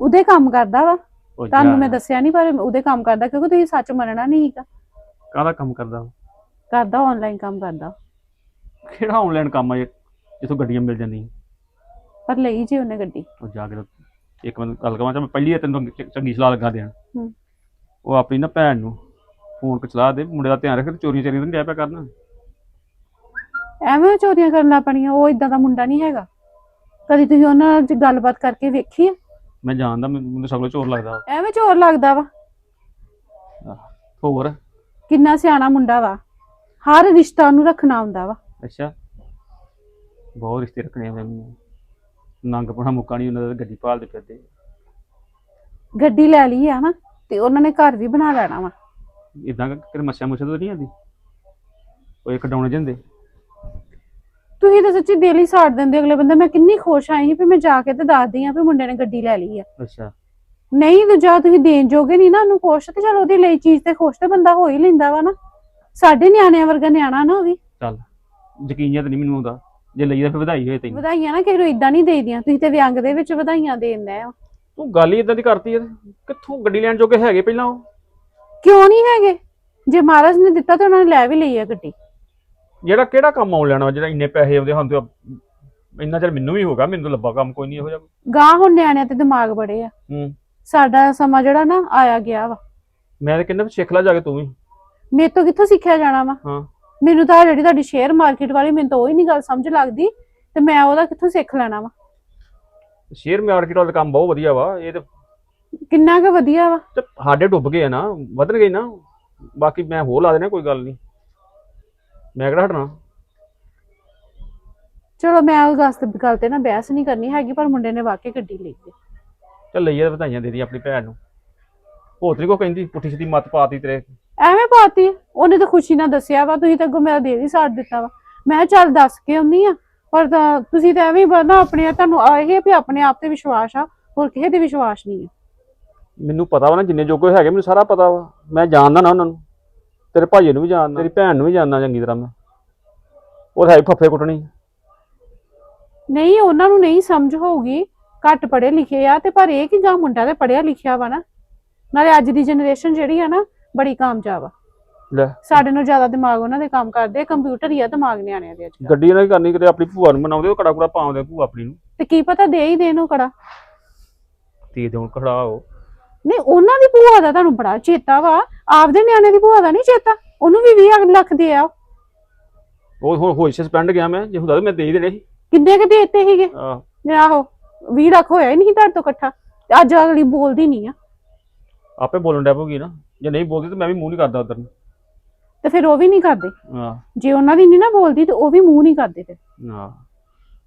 ਉਹਦੇ ਕੰਮ ਕਰਦਾ ਵਾ। ਉਹ ਤੁਹਾਨੂੰ ਮੈਂ ਦੱਸਿਆ ਨਹੀਂ ਪਰ ਉਹਦੇ ਕੰਮ ਕਰਦਾ ਕਿਉਂਕਿ ਤੁਸੀਂ ਸੱਚ ਮੰਨਣਾ ਨਹੀਂ ਸੀਗਾ ਕਾਹਦਾ ਕੰਮ ਕਰਦਾ ਉਹ? ਕਰਦਾ ਆਨਲਾਈਨ ਕੰਮ ਕਰਦਾ। ਕਿਹੜਾ ਆਨਲਾਈਨ ਕੰਮ ਆ ਇਹ, ਜਿੱਥੋਂ ਗੱਡੀਆਂ ਮਿਲ ਜਾਂਦੀਆਂ? ਪਰ ਲਈ ਜੀ ਉਹਨੇ ਗੱਡੀ। ਉਹ ਜਾ ਕੇ ਤਾਂ ਇੱਕ ਮਿੰਟ ਗੱਲ ਕਰਾਂ ਮੈਂ ਪਹਿਲੀ ਵਾਰ ਤੈਨੂੰ ਚੰਗੀ ਸਲਾਹ ਲੱਗਾ ਦੇਣ ਹੂੰ। ਉਹ ਆਪਣੀ ਨਾ ਭੈਣ ਨੂੰ ਫੋਨ ਕੇ ਚਲਾ ਦੇ ਮੁੰਡੇ ਦਾ ਧਿਆਨ ਰੱਖ ਤੇ ਚੋਰੀਆਂ ਚੋਰੀਆਂ ਤਾਂ ਨਹੀਂ ਪਿਆ ਕਰਨਾ। ਐਵੇਂ ਚੋਰੀਆਂ ਕਰਨ ਲੱਗ ਪਣੀਆਂ ਉਹ ਇਦਾਂ ਦਾ ਮੁੰਡਾ ਨਹੀਂ ਹੈਗਾ। ਕਦੀ ਤੁਸੀਂ ਉਹਨਾਂ ਨਾਲ ਗੱਲਬਾਤ ਕਰਕੇ ਵੇਖੀ? ਆ ਮੈਂ ਜਾਣਦਾ ਮੈਨੂੰ ਮੈਨੂੰ ਸਗਲੋਂ ਚੋਰ ਲੱਗਦਾ ਐਵੇਂ ਚੋਰ ਲੱਗਦਾ ਵਾ। ਹੋਰ? ਕਿੰਨਾ ਸਿਆਣਾ ਮੁੰਡਾ ਵਾ। ਹਰ ਰਿਸ਼ਤਾ ਉਹਨੂੰ ਰੱਖਣਾ ਹੁੰਦਾ ਵਾ। ਅੱਛਾ। ਬਹੁਤ ਰਿਸ਼ਤੇ ਰੱਖਣੇ ਆ ਮੈਨੂੰ ਨੰਗ ਪਣਾ ਮੁੱਕਾ ਨਹੀਂ ਉਹਨਾਂ ਦਾ ਗੱਡੀ ਭਾਲਦੇ ਫਿਰਦੇ। ਗੱਡੀ ਲੈ ਲਈ ਆ ਨਾ ਤੇ ਉਹਨਾਂ ਨੇ ਘਰ ਵੀ ਬਣਾ ਲੈਣਾ ਵਾ। ਇਦਾਂ ਕਿ ਮੱਛਾ ਮੁੱਛਾ ਤਾਂ ਨਹੀਂ ਆਉਂਦੀ? ਉਹ ਇੱਕ ਡਾਉਣੇ ਜਾਂਦੇ ਤੁਸੀਂ ਤਾਂ ਸੱਚੀ ਦਿਲ ਹੀ ਸਾੜ ਦਿੰਦੇ ਅਗਲੇ ਬੰਦੇ। ਮੈਂ ਕਿੰਨੀ ਖੁਸ਼ ਆਈ ਸੀ ਵੀ ਮੈਂ ਜਾ ਕੇ ਤੇ ਦੱਸਦੀ ਆ ਵੀ ਮੁੰਡੇ ਨੇ ਗੱਡੀ ਲੈ ਲਈ ਆ। ਅੱਛਾ। ਨਹੀਂ ਤੇ ਜਾਂ ਤੁਸੀਂ ਦੇਣ ਜੋਗੇ ਨਹੀਂ ਨਾ ਉਹਨੂੰ ਖੁਸ਼ ਤੇ ਚਲ ਉਹਦੀ ਲਈ ਚੀਜ਼ ਤੇ ਖੁਸ਼ ਤੇ ਬੰਦਾ ਹੋ ਹੀ ਲੈਂਦਾ ਵਾ ਨਾ। ਸਾਡੇ ਨਿਆਣਿਆਂ ਵਰਗਾ ਨਿਆਣਾ ਨਾ ਉਹ ਵੀ। ਚੱਲ ਯਕੀਨ ਜਾਂ ਤਾਂ ਨਹੀਂ ਮੈਨੂੰ ਆਉਂਦਾ। ਜੇ ਲਈ ਤਾਂ ਫਿਰ ਵਧਾਈ ਹੋਏ ਤੈਨੂੰ। ਵਧਾਈਆਂ ਨਾ ਕਿਸੇ ਨੂੰ ਇਦਾਂ ਨਹੀਂ ਦੇਈਦੀਆਂ ਤੁਸੀਂ ਤੇ ਵਿਅੰਗ ਦੇ ਵਿੱਚ ਵਧਾਈਆਂ ਦੇਂਦੇ ਆ ਤੂੰ ਗੱਲ ਹੀ ਇਦਾਂ ਦੀ ਕਰਤੀ ਯਾਰ ਕਿੱਥੋਂ ਗੱਡੀ ਲੈਣ ਜੋਗੇ ਹੈਗੇ ਪਹਿਲਾਂ ਉਹ? ਕਿਉਂ ਨਹੀਂ ਹੈਗੇ? ਜੇ ਮਹਾਰਾਜ ਨੇ ਦਿੱਤਾ ਤੇ ਉਹਨਾਂ ਨੇ ਲੈ ਵੀ ਲਈ ਆ ਗੱਡੀ। ਜਿਹੜਾ ਕਿਹੜਾ ਕੰਮ ਆਉਣ ਲੈਣਾ ਵਾ, ਜਿਹੜਾ ਇੰਨੇ ਪੈਸੇ ਆਉਂਦੇ ਹੁਣ ਤੇ ਇੰਨਾ ਚਿਰ ਮੈਨੂੰ ਵੀ ਹੋਗਾ ਮੈਨੂੰ ਤਾਂ ਲੱਭਾ ਕੰਮ ਕੋਈ ਨਹੀਂ ਇਹੋ ਜਿਹਾ। ਗਾਂ ਹੁਣ ਨਿਆਣਿਆਂ ਤੇ ਦਿਮਾਗ ਬੜੇ ਆ। ਹੂੰ। ਸਾਡਾ ਸਮਾਂ ਜਿਹੜਾ ਨਾ ਆਇਆ ਗਿਆ ਵਾ। ਮੈਂ ਤਾਂ ਕਹਿੰਦਾ ਵੀ ਸਿੱਖ ਲੈ ਜਾ ਕੇ ਤੂੰ ਵੀ। ਮੇਰੇ ਤੋਂ ਕਿੱਥੋਂ ਸਿੱਖਿਆ ਜਾਣਾ ਵਾ? ਹਾਂ। ਮੈਨੂੰ ਤਾਂ ਜਿਹੜੀ ਤੁਹਾਡੀ ਸ਼ੇਅਰ ਮਾਰਕੀਟ ਵਾਲੀ ਮੈਨੂੰ ਤਾਂ ਉਹ ਹੀ ਨਹੀਂ ਗੱਲ ਸਮਝ ਲੱਗਦੀ। ਤੇ ਮੈਂ ਉਹਦਾ ਕਿੱਥੋਂ ਸਿੱਖ ਲੈਣਾ ਵਾ? ਸ਼ੇਅਰ ਮਾਰਕੀਟ ਵਾਲਾ ਕੰਮ ਬਹੁਤ ਵਧੀਆ ਵਾ ਇਹ ਤੇ ਕਿੰਨਾ ਕੁ ਵਧੀਆ ਵਾ? ਤੇ ਸਾਡੇ ਡੁੱਬ ਗਏ ਆ ਨਾ ਵਧਣ ਗਏ ਨਾ ਬਾਕੀ ਮੈਂ ਹੋਰ ਲਾ ਦੇਣਾ ਕੋਈ ਗੱਲ ਨਹੀਂ। ਮੈਂ ਕਿਹੜਾ ਹਟਣਾ? ਚਲੋ ਮੈਂ ਉਹ ਗੱਲ ਤੇ ਗੱਲ ਤੇ ਨਾ ਬਹਿਸ ਨਹੀਂ ਕਰਨੀ ਹੈਗੀ ਪਰ ਮੁੰਡੇ ਨੇ ਵਾਕਈ ਗੱਡੀ ਲਈ ਹੈ ਚੱਲ ਲਈਏ ਵਧਾਈਆਂ ਦੇ ਦੀ ਆਪਣੀ ਭੈਣ ਨੂੰ। ਹੋਰ ਤਰੀ ਕੋ ਕਹਿੰਦੀ ਪੁੱਠੀ ਸਿੱਧੀ ਮੱਤ ਪਾਤੀ ਤੇਰੇ। ਐਵੇਂ ਪਾਤੀ ਉਹਨੇ ਤਾਂ ਖੁਸ਼ੀ ਨਾਲ ਦੱਸਿਆ ਵਾ ਤੁਸੀਂ ਤਾਂ ਅੱਗੋਂ ਮੇਰਾ ਦੇ ਵੀ ਸਾਥ ਦਿੱਤਾ ਵਾ। ਮੈਂ ਕਿਹਾ ਚੱਲ ਦੱਸ ਕੇ ਆਉਣੀ ਆ ਪਰ ਤਾਂ ਤੁਸੀਂ ਤਾਂ ਐਵੇਂ ਹੀ ਨਾ ਆਪਣੇ ਤੁਹਾਨੂੰ ਆਏ ਵੀ ਆਪਣੇ ਆਪ ਤੇ ਵਿਸ਼ਵਾਸ ਆ ਹੋਰ ਕਿਸੇ ਤੇ ਵਿਸ਼ਵਾਸ ਨਹੀਂ ਹੈ ਮੈਨੂੰ ਪਤਾ ਵਾ ਨਾ ਜਿੰਨੇ ਜੋਗੇ ਹੈਗੇ ਮੈਨੂੰ ਸਾਰਾ ਪਤਾ ਵਾ। ਮੈਂ ਜਾਣਦਾ ਨਾ ਉਹਨਾਂ ਨੂੰ। ਤੇਰੇ ਭਾਈ ਨੂੰ ਵੀ ਜਾਣਦਾ। ਤੇਰੀ ਭੈਣ ਨੂੰ ਵੀ ਜਾਣਦਾ ਚੰਗੀ ਤਰ੍ਹਾਂ ਮੈਂ। ਉਹ ਹੈ ਹੀ ਫੱਫੇ ਕੁੱਟਣੀ। ਨਹੀਂ ਉਹਨਾਂ ਨੂੰ ਨਹੀਂ ਸਮਝ ਹੋਊਗੀ। ਘੱਟ ਪੜ੍ਹੇ ਲਿਖੇ ਆ ਤੇ ਪਰ ਇਹ ਕਿ ਗਾ ਮੁੰਡਾ ਤੇ ਪੜ੍ਹਿਆ ਲਿਖਿਆ ਵਾ ਨਾ। ਨਾਲੇ ਅੱਜ ਦੀ ਜਨਰੇਸ਼ਨ ਜਿਹੜੀ ਆ ਨਾ ਬੜੀ ਕਾਮਯਾਬ ਆ। ਲੈ। ਸਾਡੇ ਨਾਲੋਂ ਜ਼ਿਆਦਾ ਦਿਮਾਗ ਉਹਨਾਂ ਦੇ ਕੰਮ ਕਰਦੇ ਕੰਪਿਊਟਰ ਹੀ ਆ ਦਿਮਾਗ ਨਿਆਣਿਆਂ ਦੇ ਅੱਜ। ਗੱਡੀ ਇਹਨਾਂ ਦੀ ਕਰਨੀ ਕਿਤੇ ਆਪਣੀ ਭੂਆ ਨੂੰ ਮਨਾਉਂਦੇ ਉਹ ਕੜਾ ਕੁੜਾ ਪਾਉਂਦੇ ਭੂਆ ਆਪਣੀ ਨੂੰ। ਤੇ ਕੀ ਪਤਾ ਦੇ ਹੀ ਦੇਣ ਉਹ ਕੜਾ। ਤੇ ਦੇਉਣ ਖੜਾ ਹੋ ਨਹੀਂ ਉਹਨਾਂ ਦੀ ਭੂਆ ਦਾ ਤੁਹਾਨੂੰ ਬੜਾ ਚੇਤਾ ਵਾ। ਆਪਦੇ ਨਿਆਣੇ ਦੀ ਭੂਆ ਦਾ ਨਹੀਂ ਚੇਤਾ। ਉਹਨੂੰ ਵੀ 20 ਲੱਖ ਦੇ ਆ ਉਹ। ਹੁਣ ਹੋਈ ਸਸਪੈਂਡ ਗਿਆ ਮੈਂ ਜੇ ਹੁੰਦਾ ਤਾਂ ਮੈਂ ਦੇ ਹੀ ਦੇਣੇ ਸੀ। ਕਿੰਨੇ ਕੁ ਦਿੱਤੇ ਸੀਗੇ? ਆਹ, ਆਹੋ 20 ਲੱਖ ਹੋਇਆ ਹੀ ਨਹੀਂ ਤੁਹਾਡੇ ਤੋਂ ਇਕੱਠਾ। ਅੱਜ ਅਗਲੀ ਬੋਲਦੀ ਨਹੀਂ ਆ। ਆਪੇ ਬੋਲਣ ਡੈ ਪਊਗੀ ਨਾ। ਜੇ ਨਹੀਂ ਬੋਲਦੀ ਤਾਂ ਮੈਂ ਵੀ ਮੂੰਹ ਨਹੀਂ ਕਰਦਾ ਉਧਰ ਨੂੰ। ਤੇ ਫਿਰ ਉਹ ਵੀ ਨਹੀਂ ਕਰਦੇ? ਹਾਂ। ਜੇ ਉਹਨਾਂ ਦੀ ਨਹੀਂ ਨਾ ਬੋਲਦੀ ਤੇ ਉਹ ਵੀ ਮੂੰਹ ਨਹੀਂ ਕਰਦੇ ਫਿਰ। ਹਾਂ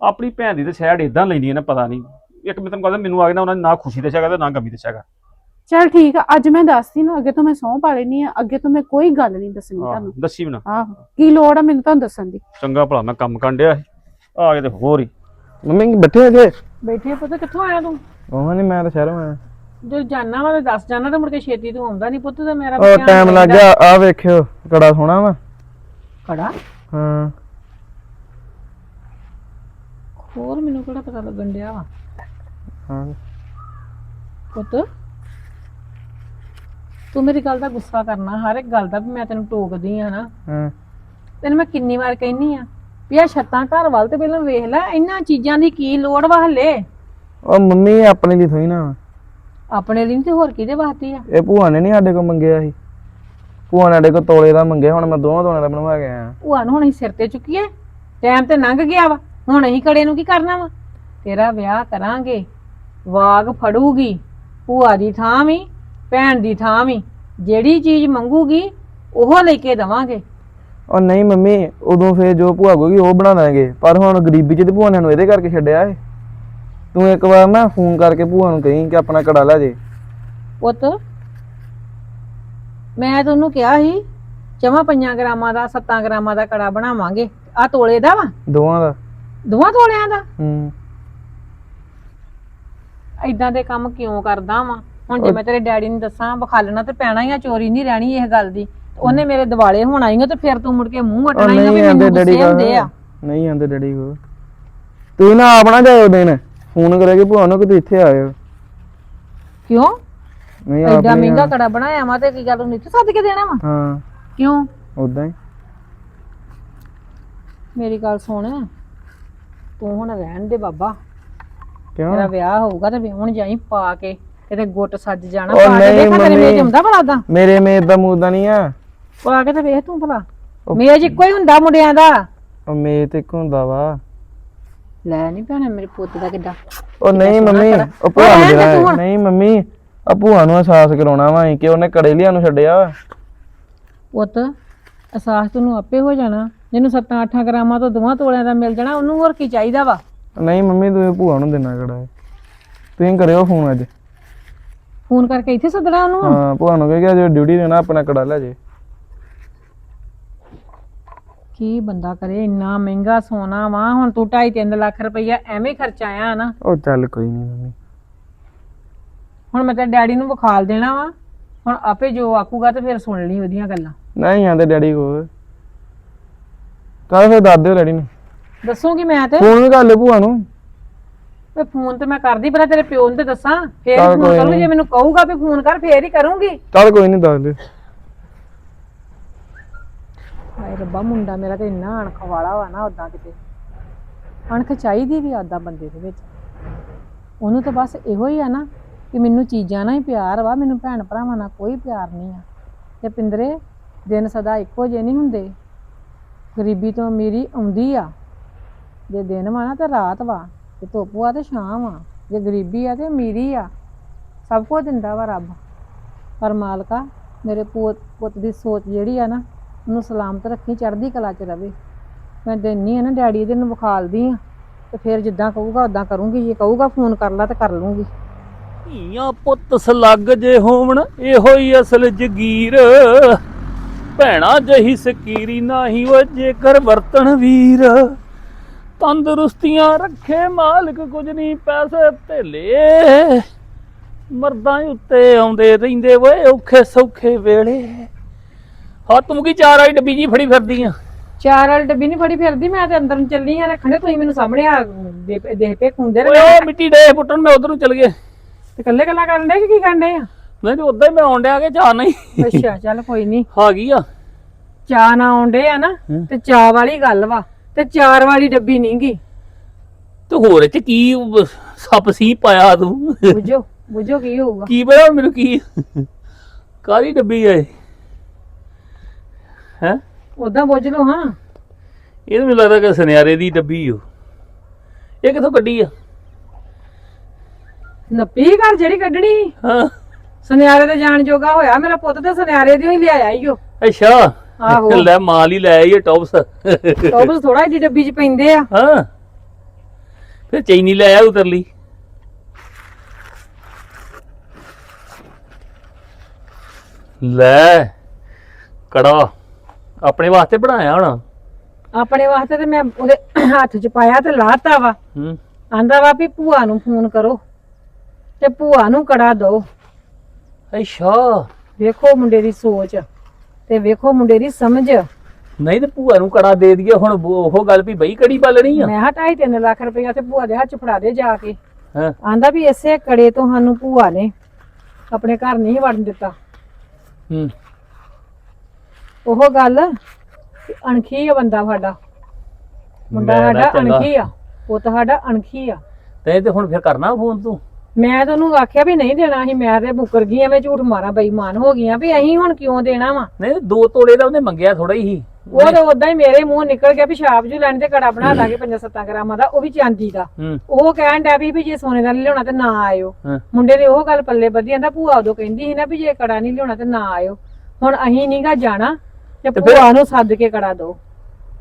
ਆਪਣੀ ਭੈਣ ਦੀ ਤਾਂ ਸਾਈਡ ਇਦਾਂ ਲੈਂਦੀ ਹੈ ਨਾ ਪਤਾ ਨਹੀਂ। ਇੱਕ ਮੈਂ ਤੈਨੂੰ ਕਹਿੰਦਾ ਮੈਨੂੰ ਆ ਗਿਆ ਨਾ ਉਹਨਾਂ ਨੇ ਨਾ ਖੁਸ਼ੀ ਤੇ ਨਾ ਗਮੀ ਦੱਸਿਆਗਾ ਚਲ ਠੀਕ ਆ ਅੱਜ ਮੈਂ ਦੱਸਦੀ ਨਾ ਅੱਗੇ ਤੋਂ ਮੈਂ ਸਹੁੰ ਪਾ ਲੈਣੀ ਆ ਅੱਗੇ ਤੋਂ ਮੈਂ ਕੋਈ ਗੱਲ ਨਹੀਂ ਦੱਸਣੀ ਤੁਹਾਨੂੰ। ਦੱਸੀ ਵੀ ਨਾ। ਆਹੋ ਕੀ ਲੋੜ ਆ ਮੈਨੂੰ ਤੁਹਾਨੂੰ ਦੱਸਣ ਦੀ? ਚੰਗਾ ਭਲਾ ਮੈਂ ਕੰਮ ਕਰਨ ਡਿਆ ਸੀ। ਆ ਕੇ ਤੇ ਹੋਰ ਹੀ। ਮੰਮੀ ਬੈਠੇ ਜੇ ਬੈਠੇ ਪੁੱਤ ਕਿੱਥੋਂ ਆਇਆ ਤੂੰ? ਉਹ ਨਹੀਂ ਮੈਂ ਤਾਂ ਸ਼ਹਿਰੋਂ ਆਇਆ। ਜੋ ਜਾਣਾ ਵਾ ਤੇ ਦੱਸ ਜਾਣਾ ਤੇ ਮੁੜ ਕੇ ਛੇਤੀ ਤੂੰ ਆਉਂਦਾ ਨਹੀਂ ਪੁੱਤ ਤੇ ਮੇਰਾ ਉਹ ਟਾਈਮ ਲੱਗ ਗਿਆ। ਆ ਵੇਖਿਓ ਕੜਾ ਸੋਹਣਾ ਵਾ। ਖੜਾ ਹਾਂ। ਹੋਰ ਮੈਨੂੰ ਕਿਹੜਾ ਪਤਾ ਲੱਗਣ ਡਿਆ ਵਾ? ਹਾਂ। ਪੁੱਤ ਤੂੰ ਮੇਰੀ ਗੱਲ ਦਾ ਗੁੱਸਾ ਕਰਨਾ ਹਰ ਇੱਕ ਗੱਲ ਦਾ ਵੀ ਮੈਂ ਤੈਨੂੰ ਟੋਕਦੀ ਆ ਨਾ। ਹਾਂ। ਤੈਨੂੰ ਮੈਂ ਕਿੰਨੀ ਵਾਰ ਕਹਿਨੀ ਆ ਵੀ ਆ ਛੱਤਾਂ ਘਰ ਵੱਲ ਤੇ ਪਹਿਲਾਂ ਵੇਖ ਲੈ ਇਹਨਾਂ ਚੀਜ਼ਾਂ ਦੀ ਕੀ ਲੋੜ ਵਾ ਹਲੇ? ਉਹ ਮੰਮੀ ਆਪਣੇ ਲਈ ਥੋਈ ਨਾ। ਆਪਣੇ ਲਈ ਨੀ ਤੇ ਹੋਰ ਕਿਹਦੇ ਵਾਸਤੇ ਆ? ਇਹ ਭੂਆ ਨੇ ਨਹੀਂ ਸਾਡੇ ਕੋਲ ਮੰਗਿਆ ਸੀ। ਭੂਆ ਨੇ ਸਾਡੇ ਕੋਲ ਤੋਲੇ ਦਾ ਮੰਗਿਆ ਹੁਣ ਮੈਂ ਦੋਵਾਂ ਤੋਲੇ ਦਾ ਬਣਵਾ ਕੇ ਆਇਆ। ਭੂਆ ਨੂੰ ਹੁਣ ਅਸੀਂ ਸਿਰ ਤੇ ਚੁੱਕੀਏ ਟਾਈਮ ਤੇ ਲੰਘ ਗਿਆ ਵਾ। ਹੁਣ ਅਸੀਂ ਕੜੇ ਨੂੰ ਕੀ ਕਰਨਾ ਵਾ? ਤੇਰਾ ਵਿਆਹ ਕਰਾਂਗੇ ਵਾਗ ਫੜੂਗੀ ਭੂਆ ਦੀ ਥਾਂ ਵੀ ਭੈਣ ਦੀ ਥਾਂ ਵੀ ਜਿਹੜੀ ਚੀਜ਼ ਮੰਗੂਗੀ ਉਹ ਲੈ ਕੇ ਦਵਾਂਗੇ। ਉਹ ਨਹੀਂ ਮੰਮੀ ਉਦੋਂ ਫੇਰ ਜੋ ਭੂਆ ਕੋਗੀ ਉਹ ਬਣਾ ਦਾਂਗੇ। ਪਰ ਹੁਣ ਗਰੀਬੀ ਚ ਤੇ ਭੂਆ ਨੇ ਸਾਨੂੰ ਇਹਦੇ ਕਰਕੇ ਛੱਡਿਆ ਏ ਤੂੰ ਇੱਕ ਵਾਰ ਨਾ ਫੋਨ ਕਰਕੇ ਭੂਆ ਨੂੰ ਕਹੀਂ ਕਿ ਆਪਣਾ ਕੜਾ ਲੈ ਜੇ। ਪੁੱਤ ਮੈਂ ਤੁਹਾਨੂੰ ਕਿਹਾ ਸੀ ਜਮਾ ਪੰਜਾਂ ਗ੍ਰਾਮਾਂ ਦਾ 7 ਗ੍ਰਾਮਾਂ ਦਾ ਕੜਾ ਬਣਾਵਾਂਗੇ। ਆ ਤੋਲੇ ਦਾ ਵਾ? ਦੋਵਾਂ ਦਾ। ਦੋਵਾਂ ਤੋਲਿਆਂ ਦਾ? ਹੂੰ। ਐਦਾਂ ਦੇ ਕੰਮ ਕਿਉਂ ਕਰਦਾ ਵਾਂ? ਹੁਣ ਜੇ ਮੈਂ ਤੇਰੇ ਡੈਡੀ ਨੂੰ ਦੱਸਾਂ ਬਖਾਲਣਾ ਤੇ ਪੈਣਾ ਹੀ ਆ ਚੋਰੀ ਨਹੀਂ ਰਹਿਣੀ ਇਹ ਗੱਲ ਦੀ। ਉਹਨੇ ਮੇਰੇ ਦਿਵਾਲੇ ਹੋਣਾ ਹੀ ਤੇ ਫਿਰ ਤੂੰ ਮੁੜ ਕੇ ਮੂੰਹ ਵਟਣਾ ਹੀ ਆ ਵੀ ਮੈਨੂੰ ਡੈਡੀ ਗੁੱਸੇ ਹੁੰਦੇ ਆ। ਕੋ ਨਹੀਂ ਆਂਦੇ ਡੈਡੀ ਕੋ ਤੂੰ ਨਾ ਆਪਣਾ ਜਾਇਓ ਦੇਣ ਫੋਨ ਕਰੇਗੀ ਭੂਆ ਨੂੰ ਕਿ ਤੂੰ ਇੱਥੇ ਆਇਓ। ਕਿਉਂ? ਨਹੀਂ ਐਡਾ ਆਪਣੇ ਮਹਿੰਗਾ ਕੜਾ ਬਣਾਇਆ ਵਾ ਤੇ ਕੀ ਗੱਲ ਉਹਨੂੰ ਇੱਥੇ ਸੱਦ ਕੇ ਦੇਣਾ ਵਾ? ਹਾਂ। ਕਿਉਂ? ਉਦਾਂ ਹੀ। ਮੇਰੀ ਗੱਲ ਸੁਣ। ਤੂੰ ਹੁਣ ਰਹਿਣ ਦੇ ਬਾਬਾ। ਕਿਉਂ? ਤੇਰਾ ਵਿਆਹ ਹੋਊਗਾ ਤੇ ਵਿਆਹਣ ਜਾਈ ਪਾ ਕੇ ਕਿਤੇ ਗੁੱਟ ਸੱਜ ਜਾਣਾ। ਉਹ ਪਾ ਕੇ ਨਹੀਂ ਦੇਖ ਤੇਰੇ ਮੰਮੀ। ਮੇਜ ਹੁੰਦਾ ਭਲਾ ਦਾ ਮੇਰੇ ਮੇਰ ਦਾ ਮੂਦਾ ਨਹੀਂ ਆ। ਪਾ ਕੇ ਤੇ ਵੇਖ ਤੂੰ ਭਲਾ। ਮੇਜ ਇੱਕੋ ਹੀ ਹੁੰਦਾ ਮੁੰਡਿਆਂ ਦਾ। ਉਹ ਮੇਰ ਤੇ ਇੱਕ ਹੁੰਦਾ ਵਾ। ਲੈ ਨਹੀਂ ਭੈਣੇ ਮੇਰੇ ਪੁੱਤ ਦਾ ਕਿੱਦਾਂ ਉਹ ਨਹੀਂ ਮੰਮੀ ਉਹ ਭੂਆ ਨੂੰ ਦੇਣਾ ਹੈ। ਨਹੀਂ ਮੰਮੀ ਆ ਭੂਆ ਨੂੰ ਅਹਿਸਾਸ ਕਰਾਉਣਾ ਵਾ ਕਿ ਉਹਨੇ ਕੜੇ ਲਿਆ ਨੂੰ ਛੱਡਿਆ ਵਾ। ਪੁੱਤ ਅਹਿਸਾਸ ਤੈਨੂੰ ਆਪੇ ਹੋ ਜਾਣਾ। ਜਿਹਨੂੰ 7-8 ਗ੍ਰਾਮਾਂ ਤੋਂ ਦੋਵਾਂ ਤੋਲਿਆਂ ਦਾ ਮਿਲ ਜਾਣਾ ਉਹਨੂੰ ਹੋਰ ਕੀ ਚਾਹੀਦਾ ਵਾ? ਨਹੀਂ ਮੰਮੀ ਤੂੰ ਇਹ ਭੂਆ ਨੂੰ ਦੇਣਾ ਕੜਾ ਤੁਸੀਂ ਕਰਿਓ ਫੋਨ ਅੱਜ। ਫੋਨ ਕਰਕੇ ਇੱਥੇ ਸੱਦਣਾ ਉਹਨੂੰ? ਹਾਂ ਭੂਆ ਨੂੰ ਕਹੇਗਾ ਜੇ ਡਿਊਟੀ ਦੇਣਾ ਆਪਣਾ ਕੜਾ ਲੈ ਜੇ। ਕੀ ਬੰਦਾ ਕਰੇ ਇੰਨਾ ਮਹਿੰਗਾ ਸੋਨਾ ਵਾ ਹੁਣ ਤੂੰ 2.5-3 ਲੱਖ ਰੁਪਈਆ ਐਵੇਂ ਖਰਚਾਇਆ ਨਾ। ਉਹ ਚੱਲ ਕੋਈ ਨਹੀਂ ਮੰਮੀ। ਹੁਣ ਮੈਂ ਤੇਰੇ ਡੈਡੀ ਨੂੰ ਵਿਖਾਲ ਦੇਣਾ ਵਾ ਹੁਣ ਆਪੇ ਜੋ ਆਕੂਗਾ ਤੇ ਫਿਰ ਸੁਣ ਲਈ ਉਹਦੀਆਂ ਗੱਲਾਂ। ਨਹੀਂ ਆਂਦੇ ਡੈਡੀ ਕੱਲ। ਫਿਰ ਦੱਸ ਦਿਓ ਡੈਡੀ ਨੂੰ। ਦੱਸੂਗੀ ਮੈਂ ਤੇ? ਫੋਨ ਵੀ ਕਰ ਲੈ ਭੂਆ ਨੂੰ। ਵੇ ਫੋਨ ਤੇ ਮੈਂ ਕਰਦੀ ਪਰ ਤੇਰੇ ਪਿਓ ਨੂੰ ਤੇ ਦੱਸਾਂ। ਫੇਰ ਚੱਲ ਫੋਨ ਕੋਈ ਕਰੂੰ। ਜੇ ਮੈਨੂੰ ਕਹੂਗਾ ਵੀ ਫੋਨ ਕਰ ਫੇਰ ਹੀ ਕਰੂੰਗੀ। ਚੱਲ ਕੋਈ ਨਹੀਂ ਦੱਸ ਦੇ ਹਾਏ ਰੱਬਾ, ਮੁੰਡਾ ਮੇਰਾ ਤੇ ਇੰਨਾ ਅਣਖ ਵਾਲਾ ਵਾ ਨਾ ਉਦਾਂ ਕਿਤੇ। ਅਣਖ ਚਾਹੀਦੀ ਵੀ ਆਦਾ ਬੰਦੇ ਦੇ ਵਿੱਚ। ਉਹਨੂੰ ਤਾਂ ਬਸ ਇਹੋ ਹੀ ਆ ਨਾ ਕਿ ਮੈਨੂੰ ਚੀਜ਼ਾਂ ਨਾਲ ਹੀ ਪਿਆਰ ਵਾ, ਮੈਨੂੰ ਭੈਣ ਭਰਾਵਾਂ ਨਾਲ ਕੋਈ ਪਿਆਰ ਨਹੀਂ ਆ। ਤੇ ਪਿੰਦਰੇ, ਦਿਨ ਸਦਾ ਇੱਕੋ ਜਿਹੇ ਨਹੀਂ ਹੁੰਦੇ। ਗਰੀਬੀ ਤੋਂ ਅਮੀਰੀ ਆਉਂਦੀ ਆ। ਜੇ ਦਿਨ ਵਾ ਨਾ ਤੇ ਰਾਤ ਵਾ ਤੇ ਧੁੱਪ ਵਾ ਤੇ ਸ਼ਾਮ ਵਾ ਜੇ ਗਰੀਬੀ ਆ ਤੇ ਅਮੀਰੀ ਆ। ਸਭ ਕੁਝ ਦਿੰਦਾ ਵਾ ਰੱਬ। ਪਰ ਮਾਲਕਾ, ਮੇਰੇ ਪੁੱਤ ਪੁੱਤ ਦੀ ਸੋਚ ਜਿਹੜੀ ਆ ਨਾ ਉਹਨੂੰ ਸਲਾਮਤ ਰੱਖੀ, ਚੜ੍ਹਦੀ ਕਲਾ 'ਚ ਰਵੇ। ਮੈਂ ਦਿੰਨੀ ਆ ਨਾ, ਡੈਡੀ ਇਹਦੇ ਨੂੰ ਵਿਖਾਲਦੀ ਆ, ਤੇ ਫਿਰ ਜਿੱਦਾਂ ਕਹੂਗਾ ਉਦਾਂ ਕਰੂੰਗੀ। ਜੇ ਕਹੂਗਾ ਫੋਨ ਕਰ ਲਾ ਤੇ ਕਰ ਲੂੰਗੀ। ਧੀਆਂ ਪੁੱਤ ਸਲੱਗ ਜੇ ਹੋਵਣ, ਇਹੋ ਹੀ ਅਸਲ ਜਗੀਰ। ਭੈਣਾ ਜਹੀ ਸਕੀਰੀ ਨਹੀਂ ਉਹ ਜੇਕਰ ਵਰਤਣ ਵੀਰ। ਤੰਦਰੁਸਤੀਆਂ ਰੱਖੇ ਮਾਲਕ ਕੁਝ ਨਹੀਂ ਪੈਸੇ ਧੇਲੇ। ਮਰਦਾਂ ਉੱਤੇ ਆਉਂਦੇ ਰਹਿੰਦੇ ਓਏ, ਔਖੇ ਸੌਖੇ ਵੇਲੇ। ਹਾਂ ਤੂੰ ਕੀ ਚਾਰ ਆਈ ਡੱਬੀ ਜੀ ਫੜੀ ਫਿਰਦੀ ਆ? ਚਾਰ ਵਾਲੀ ਡੱਬੀ ਨਹੀਂ ਫੜੀ ਫਿਰਦੀ ਮੈਂ ਤੇ ਅੰਦਰ ਨੂੰ ਚੱਲੀ ਆ ਰੱਖਣੇ ਤੁਸੀਂ ਮੈਨੂੰ ਸਾਹਮਣੇ ਆ ਦੇ ਦੇਖ ਪੇ ਖੁੰਦੇ ਓਏ ਉਹ ਮਿੱਟੀ ਡੇ ਪੁੱਟਣ ਮੈਂ ਉਧਰ ਨੂੰ ਚਲ ਗਿਆ। ਤੇ ਇਕੱਲੇ ਗੱਲਾਂ ਕਰਨ ਦੇ ਕਿ ਕੀ ਕਰਨ ਦੇ ਆ? ਨਹੀਂ ਤੇ ਉਦਾਂ ਹੀ ਮੈਂ ਆਉਣ ਡਿਆ ਕਿ ਚਾਹ ਨਹੀਂ। ਅੱਛਾ ਚੱਲ ਕੋਈ ਨਹੀਂ। ਆ ਗਈ ਆ। ਚਾਹ ਨਾ ਆਉਂਦੇ ਆ ਨਾ ਤੇ ਚਾਹ ਵਾਲੀ ਗੱਲ ਵਾ ਤੇ ਚਾਰ ਵਾਲੀ ਡੱਬੀ ਨੀ ਗੀ। ਤੇ ਹੋਰ ਇਹ ਚ ਕੀ ਸੱਪ ਸੀ ਪਾਇਆ ਤੂੰ? ਬੁੱਝੋ ਬੁੱਝੋ ਕੀ ਹੋਊਗਾ। ਕੀ ਪਤਾ ਹੁਣ ਮੈਨੂੰ ਕੀ ਕਾਲੀ ਡੱਬੀ ਹੈ ਹੈ? ਉਦਾਂ ਬੁੱਝ ਲਓ ਹਾਂ। ਇਹ ਤਾਂ ਮੈਨੂੰ ਲੱਗਦਾ ਕਿ ਸੁਨਿਆਰੇ ਦੀ ਡੱਬੀ ਹੋ ਇਹ ਕਿੱਥੋਂ ਕੱਢੀ ਆ? ਨੱਪੀ ਘਰ ਜਿਹੜੀ ਕੱਢਣੀ। ਹਾਂ। ਸੁਨਿਆਰੇ ਤੇ ਜਾਣ ਜੋਗਾ ਹੋਇਆ ਮੇਰਾ ਪੁੱਤ ਤੇ ਸੁਨਿਆਰੇ ਦੀ ਹੀ ਲਿਆਇਆ ਈਓ ਅੱਛਾ। ਆਹੋ। ਲੈ ਮਾਲ ਹੀ ਲੈ ਆਈ ਇਹ ਟੌਪਸ। ਟੋਬਸ ਥੋੜਾ ਜਿਹੀ ਡੱਬੀ 'ਚ ਪੈਂਦੇ ਆ। ਹਾਂ। ਫਿਰ ਚੈਨੀ ਲੈ ਆ ਉਤਰ ਲਈ ਲੈ। ਕੜਾ। ਆਪਣੇ ਵਾਸਤੇ ਬਣਾਇਆ ਹੋਣਾ? ਆਪਣੇ ਵਾਸਤੇ ਤੇ ਮੈਂ ਉਹਦੇ ਹੱਥ 'ਚ ਪਾਇਆ ਤੇ ਲਾਤਾ ਵਾ। ਹੂੰ। ਆਂਦਾ ਵਾ ਵੀ ਭੂਆ ਨੂੰ ਫੋਨ ਕਰੋ ਤੇ ਭੂਆ ਨੂੰ ਕੜਾ ਦੋ। ਅੱਛਾ। ਵੇਖੋ ਮੁੰਡੇ ਦੀ ਸੋਚ ਤੇ ਵੇਖੋ ਮੁੰਡੇ ਦੀ ਸਮਝ। ਨਹੀਂ ਤੇ ਭੂਆ ਨੂੰ ਕੜਾ ਦੇ ਦਈਏ ਹੁਣ ਉਹ ਉਹ ਗੱਲ ਵੀ ਬਈ ਕੜੀ ਬਾਲਣੀ ਆ। ਮੈਂ ਹਾਂ ਢਾਈ ਤਿੰਨ ਲੱਖ ਰੁਪਇਆ ਤੇ ਭੂਆ ਦੇ ਹੱਥ 'ਚ ਫੜਾ ਦੇ ਜਾ ਕੇ। ਹਾਂ। ਆਂਦਾ ਵੀ ਇਸੇ ਕੜੇ ਤੋਂ ਸਾਨੂੰ ਭੂਆ ਨੇ ਆਪਣੇ ਘਰ ਨਹੀਂ ਵੜਨ ਦਿੱਤਾ। ਹੂੰ। ਉਹ ਗੱਲ ਕਿ ਅਣਖੀ ਆ ਬੰਦਾ ਸਾਡਾ। ਮੁੰਡਾ ਮੈਂ ਸਾਡਾ ਚੰਗਾ। ਅਣਖੀ ਆ ਉਹ ਤੁਹਾਡਾ ਅਣਖੀ ਆ। ਤੇ ਤੇ ਹੁਣ ਫਿਰ ਕਰਨਾ ਫੋਨ ਤੂੰ? ਮੈਂ ਤਾਂ ਉਹਨੂੰ ਆਖਿਆ ਵੀ ਨਹੀਂ ਦੇਣਾ ਸੀ ਮੈਂ ਤੇ ਮੁੱਕਰ ਗਈ ਐਵੇਂ ਝੂਠ ਮਾਰਾਂ ਬੇਈਮਾਨ ਹੋ ਗਈਆਂ ਵੀ ਅਸੀਂ ਹੁਣ ਕਿਉਂ ਦੇਣਾ ਵਾ? ਨਹੀਂ ਤੇ ਦੋ ਤੋੜੇ ਦਾ ਉਹਨੇ ਮੰਗਿਆ ਥੋੜਾ ਹੀ ਉਹ ਤਾਂ ਉਦਾਂ ਹੀ ਮੇਰੇ ਮੂੰਹ ਨਿਕਲ ਗਿਆ ਵੀ ਛਾਪ ਜੂ ਲੈਣ ਤੇ ਕੜਾ ਬਣਾ ਦਾਂਗੇ 5-7 ਗ੍ਰਾਮਾਂ ਦਾ ਉਹ ਵੀ ਚਾਂਦੀ ਦਾ। ਹੂੰ। ਉਹ ਕਹਿਣ ਡਿਆ ਵੀ ਵੀ ਜੇ ਸੋਨੇ ਦਾ ਨੀ ਲਿਆਉਣਾ ਤੇ ਨਾ ਆਇਓ। ਹਾਂ। ਮੁੰਡੇ ਨੇ ਉਹ ਗੱਲ ਪੱਲੇ ਬੱਧੀ ਜਾਂਦਾ ਭੂਆ ਉਦੋਂ ਕਹਿੰਦੀ ਸੀ ਨਾ ਵੀ ਜੇ ਕੜਾ ਨਹੀਂ ਲਿਆਉਣਾ ਤੇ ਨਾ ਆਇਓ। ਹੁਣ ਅਹੀਂ ਨਹੀਂਗਾ ਜਾਣਾ ਤੇ ਭੂਆ ਨੂੰ ਸੱਦ ਕੇ ਕੜਾ ਦੋ।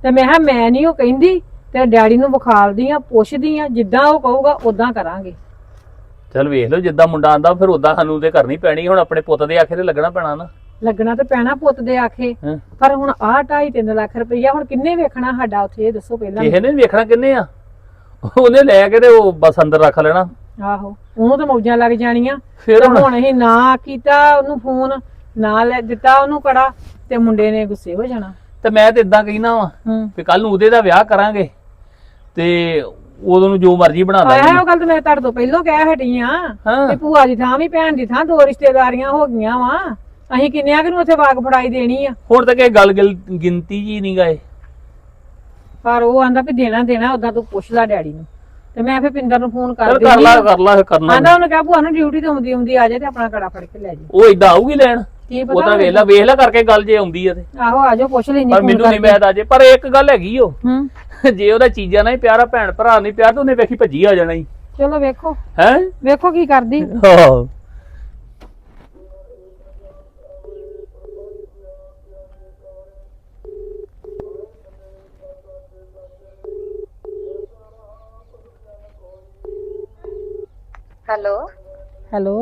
ਤੇ ਮੈਂ ਕਿਹਾ ਮੈਂ ਨਹੀਂ ਉਹ ਕਹਿੰਦੀ ਤੇ ਡੈਡੀ ਨੂੰ ਵਿਖਾਲਦੀ ਆ ਪੁੱਛਦੀ ਆ ਜਿੱਦਾਂ ਉਹ ਕਹੂਗਾ ਉਦਾਂ ਕਰਾਂਗੇ। ਚਲ ਵੇਖ ਲਓ ਜਿੱਦਾਂ ਮੁੰਡਾ ਆਂਦਾ ਫਿਰ ਉਦਾਂ ਸਾਨੂੰ ਤੇ ਕਰਨੀ ਪੈਣੀ ਹੁਣ ਆਪਣੇ ਪੁੱਤ ਦੇ ਆਖੇ ਤੇ ਲੱਗਣਾ ਪੈਣਾ ਨਾ। ਲੱਗਣਾ ਤੇ ਪੈਣਾ ਪੁੱਤ ਦੇ ਆਖੇ ਹਾਂ। ਪਰ ਹੁਣ ਆਹ ਢਾਈ ਤਿੰਨ ਲੱਖ ਰੁਪਈਆ ਹੁਣ ਕਿੰਨੇ ਵੇਖਣਾ ਸਾਡਾ ਉੱਥੇ ਇਹ ਦੱਸੋ ਪਹਿਲਾਂ। ਕਿਸੇ ਨੇ ਨੀ ਵੇਖਣਾ ਕਿੰਨੇ ਆ? ਉਹਨੇ ਲੈ ਕੇ ਤੇ ਉਹ ਬਸ ਅੰਦਰ ਰੱਖ ਲੈਣਾ। ਆਹੋ ਉਹਨੂੰ ਤਾਂ ਮੌਜਾਂ ਲੱਗ ਜਾਣੀਆਂ। ਫਿਰ ਤੇ ਹੁਣ? ਹੁਣ ਅਸੀਂ ਨਾ ਕੀਤਾ ਉਹਨੂੰ ਫੋਨ ਨਾ ਲੈ ਦਿੱਤਾ ਉਹਨੂੰ ਕੜਾ ਤੇ ਮੁੰਡੇ ਨੇ ਗੁੱਸੇ ਹੋ ਜਾਣਾ। ਤੇ ਮੈਂ ਤੇ ਇਦਾਂ ਕਹਿਣਾ ਵਾ ਹੂੰ। ਵੀ ਕੱਲ ਨੂੰ ਉਹਦੇ ਦਾ ਵਿਆਹ ਕਰਾਂਗੇ ਤੇ ਉਦੋਂ ਨੂੰ ਜੋ ਮਰਜ਼ੀ ਬਣਾ ਆਇਆ ਦਾਂਗੇ ਉਹ ਗੱਲ ਤਾਂ ਮੈਂ ਤੁਹਾਡੇ ਤੋਂ ਪਹਿਲਾਂ ਕਹਿ ਹਟੀ ਆ ਹਾਂ। ਤੇ ਭੂਆ ਦੀ ਥਾਂ ਵੀ ਭੈਣ ਦੀ ਥਾਂ ਦੋ ਰਿਸ਼ਤੇਦਾਰੀਆਂ ਹੋ ਗਈਆਂ ਵਾ। ਅਸੀਂ ਕਿੰਨਿਆਂ ਕਿ ਨੂੰ ਉੱਥੇ ਵਾਗ ਫੜਾਈ ਦੇਣੀ ਆ? ਹੁਣ ਤਾਂ ਕਿ ਗੱਲ ਗਿਲ- ਗਿਣਤੀ ਜੀ ਨਹੀਂ ਗਏ। ਪਰ ਉਹ ਆਂਦਾ ਵੀ ਦੇਣਾ ਦੇਣਾ ਉਦਾਂ ਤੂੰ ਪੁੱਛ ਲੈ ਡੈਡੀ ਨੂੰ। ਤੇ ਮੈਂ ਫਿਰ ਪਿੰਦਰ ਨੂੰ ਫੋਨ ਕਰ ਚਲ ਕਰ ਲਾ ਕਰ ਲਾ ਕਰਨਾ ਆਂਦਾ ਉਹਨੂੰ ਕਿਹਾ ਭੂਆ ਨੂੰ ਡਿਊਟੀ ਤੋਂ ਆਉਂਦੀ ਆਉਂਦੀ ਆ ਜਾਏ ਤੇ ਆਪਣਾ ਕੜਾ ਫੜ ਕੇ ਲੈ ਜਾਏ ਉਹ ਇਦਾਂ ਆਊਗੀ ਲੈਣ? ਕੀ ਉਹ ਪਤਾ ਤਾਂ ਵੇਖ ਲੈ ਵੇਖ ਲੈ ਕਰਕੇ ਗੱਲ ਜੇ ਆਉਂਦੀ ਆ ਤੇ। ਆਹੋ ਆ ਜਾਓ ਪੁੱਛ ਲੈਣੀ ਪਰ ਮੈਨੂੰ ਨਹੀਂ ਮੈਂ ਤਾਂ ਜੇ ਪਰ ਇੱਕ ਗੱਲ ਹੈਗੀ ਓ। ਹੂੰ। ਜੇ ਉਹਦਾ ਚੀਜ਼ਾਂ ਨਾਲ ਹੀ ਪਿਆਰਾ ਭੈਣ ਭਰਾ ਨਹੀਂ ਪਿਆਰ ਤਾਂ ਉਹਨੇ ਵੇਖੀ ਭੱਜੀ ਆ ਜਾਣਾ ਹੀ। ਚਲੋ ਵੇਖੋ। ਹੈ? ਵੇਖੋ ਕੀ ਕਰਦੀ। ਹਾਂ ਹੈਲੋ। ਹੈਲੋ।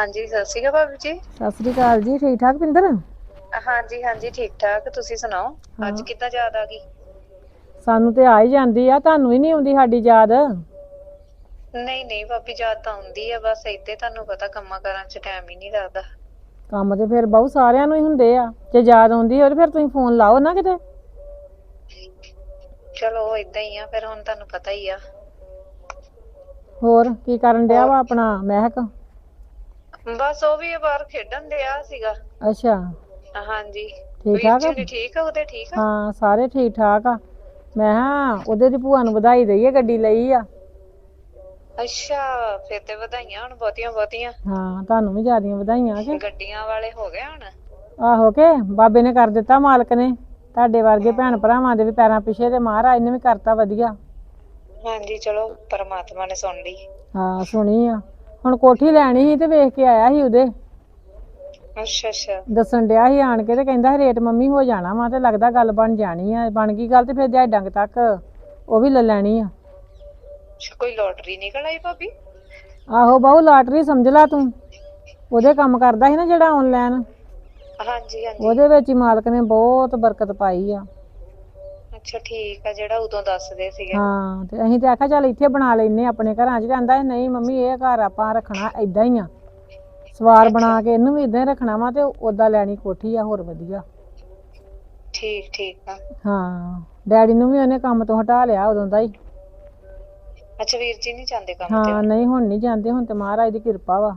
ਹਾਂਜੀ ਸਤਿ ਸ਼੍ਰੀ ਅਕਾਲ ਭਾਬੀ ਜੀ। ਸਤਿ ਸ੍ਰੀ ਅਕਾਲ ਜੀ ਠੀਕ ਠਾਕ ਪਿੰਦਰ? ਹਾਂਜੀ ਹਾਂਜੀ ਠੀਕ ਠਾਕ। ਤੁਸੀਂ ਸੁਣਾਓ? ਅੱਜ ਕਿੱਦਾਂ ਯਾਦ ਆ ਗਈ? ਸਾਨੂੰ ਤੇ ਆ ਹੀ ਜਾਂਦੀ ਆ ਤੁਹਾਨੂੰ ਹੀ ਨਹੀਂ ਆਉਂਦੀ ਸਾਡੀ ਯਾਦ? ਨਹੀਂ ਨਹੀਂ ਭਾਬੀ ਯਾਦ ਤਾਂ ਆਉਂਦੀ ਆ ਬਸ ਇੱਥੇ ਤੁਹਾਨੂੰ ਪਤਾ ਕੰਮਾਂ ਕਾਰਾਂ 'ਚ ਟਾਈਮ ਹੀ ਨਹੀਂ ਲੱਗਦਾ। ਕੰਮ ਤੇ ਫਿਰ ਬਹੁਤ ਸਾਰਿਆਂ ਨੂੰ ਹੀ ਹੁੰਦੇ ਆ। ਜੇ ਯਾਦ ਆਉਂਦੀ ਹੋਵੇ ਫਿਰ ਤੁਸੀਂ ਫੋਨ ਲਾਓ ਨਾ ਕਿਤੇ। ਚਲੋ ਇਦਾਂ ਹੀ ਆ ਫਿਰ ਹੁਣ ਤੁਹਾਨੂੰ ਪਤਾ ਹੀ ਆ। ਹੋਰ ਕੀ ਕਰਨ ਡਿਆ ਵਾ ਆਪਣਾ ਮਹਿਕ? ਬਸ ਉਹ ਵੀ ਬਾਹਰ ਖੇਡਣ ਡਿਆ ਸੀਗਾ। ਅੱਛਾ। ਹਾਂਜੀ। ਠੀਕ ਠਾਕ ਆ? ਜੀ ਠੀਕ ਆ ਉਹਦੇ ਠੀਕ ਆ? ਹਾਂ ਸਾਰੇ ਠੀਕ ਠਾਕ ਆ। ਮੈਂ ਹਾਂ ਉਹਦੇ ਦੀ ਭੂਆ ਨੂੰ ਵਧਾਈ ਦਈਏ ਗੱਡੀ ਲਈ ਆ। ਅੱਛਾ ਫਿਰ ਤੇ ਵਧਾਈਆਂ ਹੁਣ ਬਹੁਤੀਆਂ ਬਹੁਤੀਆਂ। ਹਾਂ ਤੁਹਾਨੂੰ ਵੀ ਜਿਆਦੀਆਂ ਵਧਾਈਆਂ ਕਿ? ਗੱਡੀਆਂ ਵਾਲੇ ਹੋ ਗਏ ਹੁਣ। ਆਹੋ ਕੇ? ਬਾਬੇ ਨੇ ਕਰ ਦਿੱਤਾ ਮਾਲਕ ਨੇ। ਤੁਹਾਡੇ ਵਰਗੇ ਭੈਣ ਭਰਾਵਾਂ ਦੇ ਵੀ ਪੈਰਾਂ ਪਿੱਛੇ ਤੇ ਮਹਾਰਾਜ ਨੇ ਵੀ ਕਰਤਾ ਵਧੀਆ। ਹਾਂਜੀ ਚਲੋ ਪਰਮਾਤਮਾ ਨੇ ਸੁਣ ਲਈ। ਹਾਂ ਸੁਣੀ ਆ। ਹੁਣ ਕੋਠੀ ਲੈਣੀ ਸੀ ਤੇ ਵੇਖ ਕੇ ਆਇਆ ਸੀ ਉਹਦੇ। ਅੱਛਾ ਅੱਛਾ। ਦੱਸਣ ਡਿਆ ਸੀ ਆਣ ਕੇ ਤੇ ਕਹਿੰਦਾ ਰੇਟ ਮੰਮੀ ਹੋ ਜਾਣਾ ਵਾ ਤੇ ਲੱਗਦਾ ਗੱਲ ਬਣ ਜਾਣੀ ਆ ਬਣ ਗਈ ਗੱਲ ਤੇ ਫਿਰ ਜਾਇ ਡੰਗ ਤੱਕ ਉਹ ਵੀ ਲੈ ਲੈਣੀ ਆ। ਅੱਛਾ, ਕੋਈ ਲੋਟਰੀ ਨਿਕਲ ਆਈ ਭਾਬੀ? ਆਹੋ ਬਹੁ ਲਾਟਰੀ ਸਮਝ ਲਾ ਤੂੰ। ਉਹਦੇ ਕੰਮ ਕਰਦਾ ਸੀ ਨਾ ਜਿਹੜਾ ਆਨਲਾਈਨ ਹਾਂਜੀ ਹਾਂਜੀ। ਉਹਦੇ ਵਿੱਚ ਹੀ ਮਾਲਕ ਨੇ ਬਹੁਤ ਬਰਕਤ ਪਾਈ ਆ। ਅੱਛਾ ਠੀਕ ਆ ਜਿਹੜਾ ਉਦੋਂ ਦੱਸਦੇ ਸੀਗੇ। ਹਾਂ ਤੇ ਅਸੀਂ ਤੇ ਆਖਿਆ ਚੱਲ ਇੱਥੇ ਬਣਾ ਲੈਨੇ ਆਪਣੇ ਘਰਾਂ 'ਚ। ਕਹਿੰਦਾ ਸੀ, ਨਹੀਂ ਮੰਮੀ ਇਹ ਘਰ ਆਪਾਂ ਰੱਖਣਾ ਏਦਾਂ ਹੀ ਆ। ਸਵਾਰ ਬਣਾ ਕੇ ਇਹਨੂੰ ਵੀ ਇਦਾਂ ਹੀ ਰੱਖਣਾ ਵਾ ਤੇ ਉਦਾਂ ਲੈਣੀ ਕੋਠੀ ਆ ਹੋਰ ਵਧੀਆ। ਠੀਕ ਠੀਕ ਆ। ਹਾਂ ਡੈਡੀ ਨੂੰ ਵੀ ਉਹਨੇ ਕੰਮ ਤੋਂ ਹਟਾ ਲਿਆ ਉਦੋਂ ਦਾ ਹੀ। ਅੱਛਾ ਵੀਰ ਜੀ ਨਹੀਂ ਜਾਂਦੇ ਕੰਮ ਤੇ? ਹਾਂ ਨਹੀਂ ਹੁਣ ਨਹੀਂ ਜਾਂਦੇ ਹੁਣ ਤੇ ਮਹਾਰਾਜ ਦੀ ਕਿਰਪਾ ਵਾ।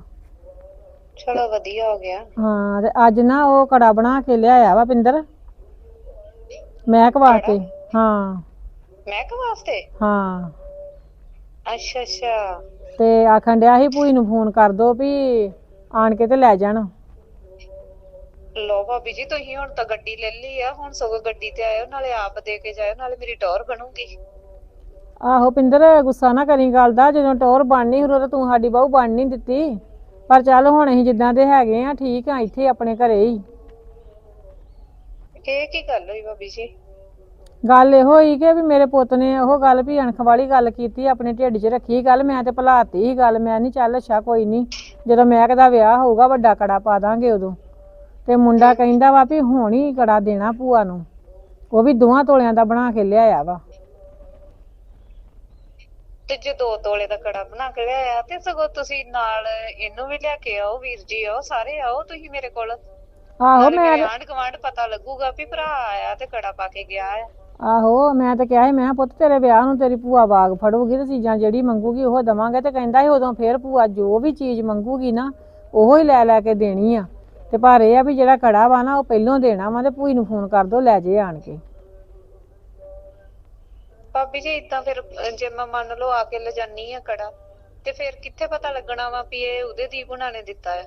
ਚਲੋ ਵਧੀਆ ਹੋ ਗਿਆ। ਹਾਂ ਤੇ ਅੱਜ ਨਾ ਉਹ ਕੜਾ ਬਣਾ ਕੇ ਲਿਆਇਆ ਵਾ ਪਿੰਦਰ। ਮਹਿਕ ਵਾਸਤੇ ਹਾਂ। ਮਹਿਕ ਵਾਸਤੇ? ਹਾਂ। ਅੱਛਾ ਅੱਛਾ। ਤੇ ਆਖਣ ਡਿਆ ਸੀ ਭੂਈ ਨੂੰ ਫੋਨ ਕਰ ਦੋ ਵੀ ਆਣ ਕੇ ਤੇ ਲੈ ਜਾਣ। ਲੋ ਭਾਬੀ ਜੀ ਤੁਸੀਂ ਹੁਣ ਤਾਂ ਗੱਡੀ ਲੈ ਲਈ ਆ ਹੁਣ ਸਗੋਂ ਗੱਡੀ ਤੇ ਆਇਓ ਨਾਲੇ ਆਪ ਦੇ ਕੇ ਜਾਇਓ ਨਾਲੇ ਮੇਰੀ ਟੌਰ ਬਣੂਗੀ। ਆਹੋ ਪਿੰਦਰ ਗੁੱਸਾ ਨਾ ਕਰੀ ਗੱਲ ਦਾ ਜਦੋਂ ਟੌਰ ਬਣਨੀ ਫਿਰ ਉਦੋਂ ਤੂੰ ਸਾਡੀ ਬਾਹੂ ਬਣ ਨਹੀਂ ਦਿੱਤੀ। ਪਰ ਚੱਲ ਹੁਣ ਅਸੀਂ ਜਿੱਦਾਂ ਦੇ ਹੈਗੇ ਆ ਠੀਕ ਆ ਇੱਥੇ ਆਪਣੇ ਘਰੇ ਹੀ। ਇਹ ਕੀ ਗੱਲ ਹੋਈ ਭਾਬੀ ਜੀ? ਗੱਲ ਇਹੋ ਹੀ ਕਿ ਵੀ ਮੇਰੇ ਪੁੱਤ ਨੇ ਉਹ ਗੱਲ ਵੀ ਅਣਖ ਵਾਲੀ ਗੱਲ ਕੀਤੀ ਆਪਣੇ ਢਿੱਡ 'ਚ ਰੱਖੀ ਗੱਲ ਮੈਂ ਤੇ ਭੁਲਾਤੀ ਸੀ ਗੱਲ ਮੈਂ ਨਹੀਂ ਚੱਲ ਅੱਛਾ ਕੋਈ ਨਹੀਂ ਜਦੋਂ ਮੈਂ ਕਦਾ ਵਿਆਹ ਹੋਊਗਾ ਵੱਡਾ ਕੜਾ ਪਾ ਦਾਂਗੇ ਉਦੋਂ। ਤੇ ਮੁੰਡਾ ਕਹਿੰਦਾ ਵਾ ਵੀ ਹੁਣ ਹੀ ਕੜਾ ਦੇਣਾ ਭੂਆ ਨੂੰ ਉਹ ਵੀ ਦੋਹਾਂ ਤੋਲਿਆਂ ਦਾ ਬਣਾ ਕੇ ਲਿਆਇਆ ਵਾ। ਤੇ ਜੇ ਦੋ ਤੋਲੇ ਦਾ ਕੜਾ ਬਣਾ ਕੇ ਲਿਆਇਆ ਤੇ ਸਗੋਂ ਤੁਸੀਂ ਨਾਲ ਇਹਨੂੰ ਵੀ ਲਿਆ ਕੇ ਆਓ ਵੀਰ ਜੀ ਆਓ ਸਾਰੇ ਆਓ ਤੁਸੀਂ ਮੇਰੇ ਕੋਲ? ਆਹੋ ਮੈਂ ਮੇਰੇ ਆਂਢ ਗੁਆਂਢ ਪਤਾ ਲੱਗੂਗਾ ਵੀ ਭਰਾ ਆਇਆ ਤੇ ਕੜਾ ਪਾ ਕੇ ਗਿਆ ਆ ਆਹੋ ਮੈਂ ਤਾਂ ਕਿਹਾ ਸੀ ਮੈਂ ਕਿਹਾ ਪੁੱਤ ਤੇਰੇ ਵਿਆਹ ਨੂੰ ਤੇਰੀ ਭੂਆ ਬਾਗ ਫੜੂਗੀ ਤੇ ਚੀਜ਼ਾਂ ਜਿਹੜੀ ਮੰਗੂਗੀ ਉਹ ਦਵਾਂਗੇ ਤੇ ਕਹਿੰਦਾ ਸੀ ਉਦੋਂ ਫੇਰ ਭੂਆ ਜੋ ਵੀ ਚੀਜ਼ ਮੰਗੂਗੀ ਨਾ ਉਹੋ ਹੀ ਲੈ ਲੈ ਕੇ ਦੇਣੀ ਆ। ਤੇ ਪਰ ਇਹ ਆ ਵੀ ਜਿਹੜਾ ਕੜਾ ਵਾ ਨਾ ਉਹ ਪਹਿਲੋਂ ਦੇਣਾ ਵਾ ਤੇ ਭੂਈ ਨੂੰ ਫੋਨ ਕਰ ਦੋ ਲੈ ਜੇ ਆਣ ਕੇ। ਭਾਬੀ ਜੀ ਇਦਾਂ ਫਿਰ ਅਹ, ਜੇ ਮੈਂ ਮੰਨ ਲਓ ਆ ਕੇ ਲਿਜਾਨੀ ਆ ਕੜਾ ਤੇ ਫਿਰ ਕਿੱਥੇ ਪਤਾ ਲੱਗਣਾ ਵਾ ਵੀ ਇਹ ਉਹਦੇ ਦੀ ਬਣਾ ਨੇ ਦਿੱਤਾ ਹੈ?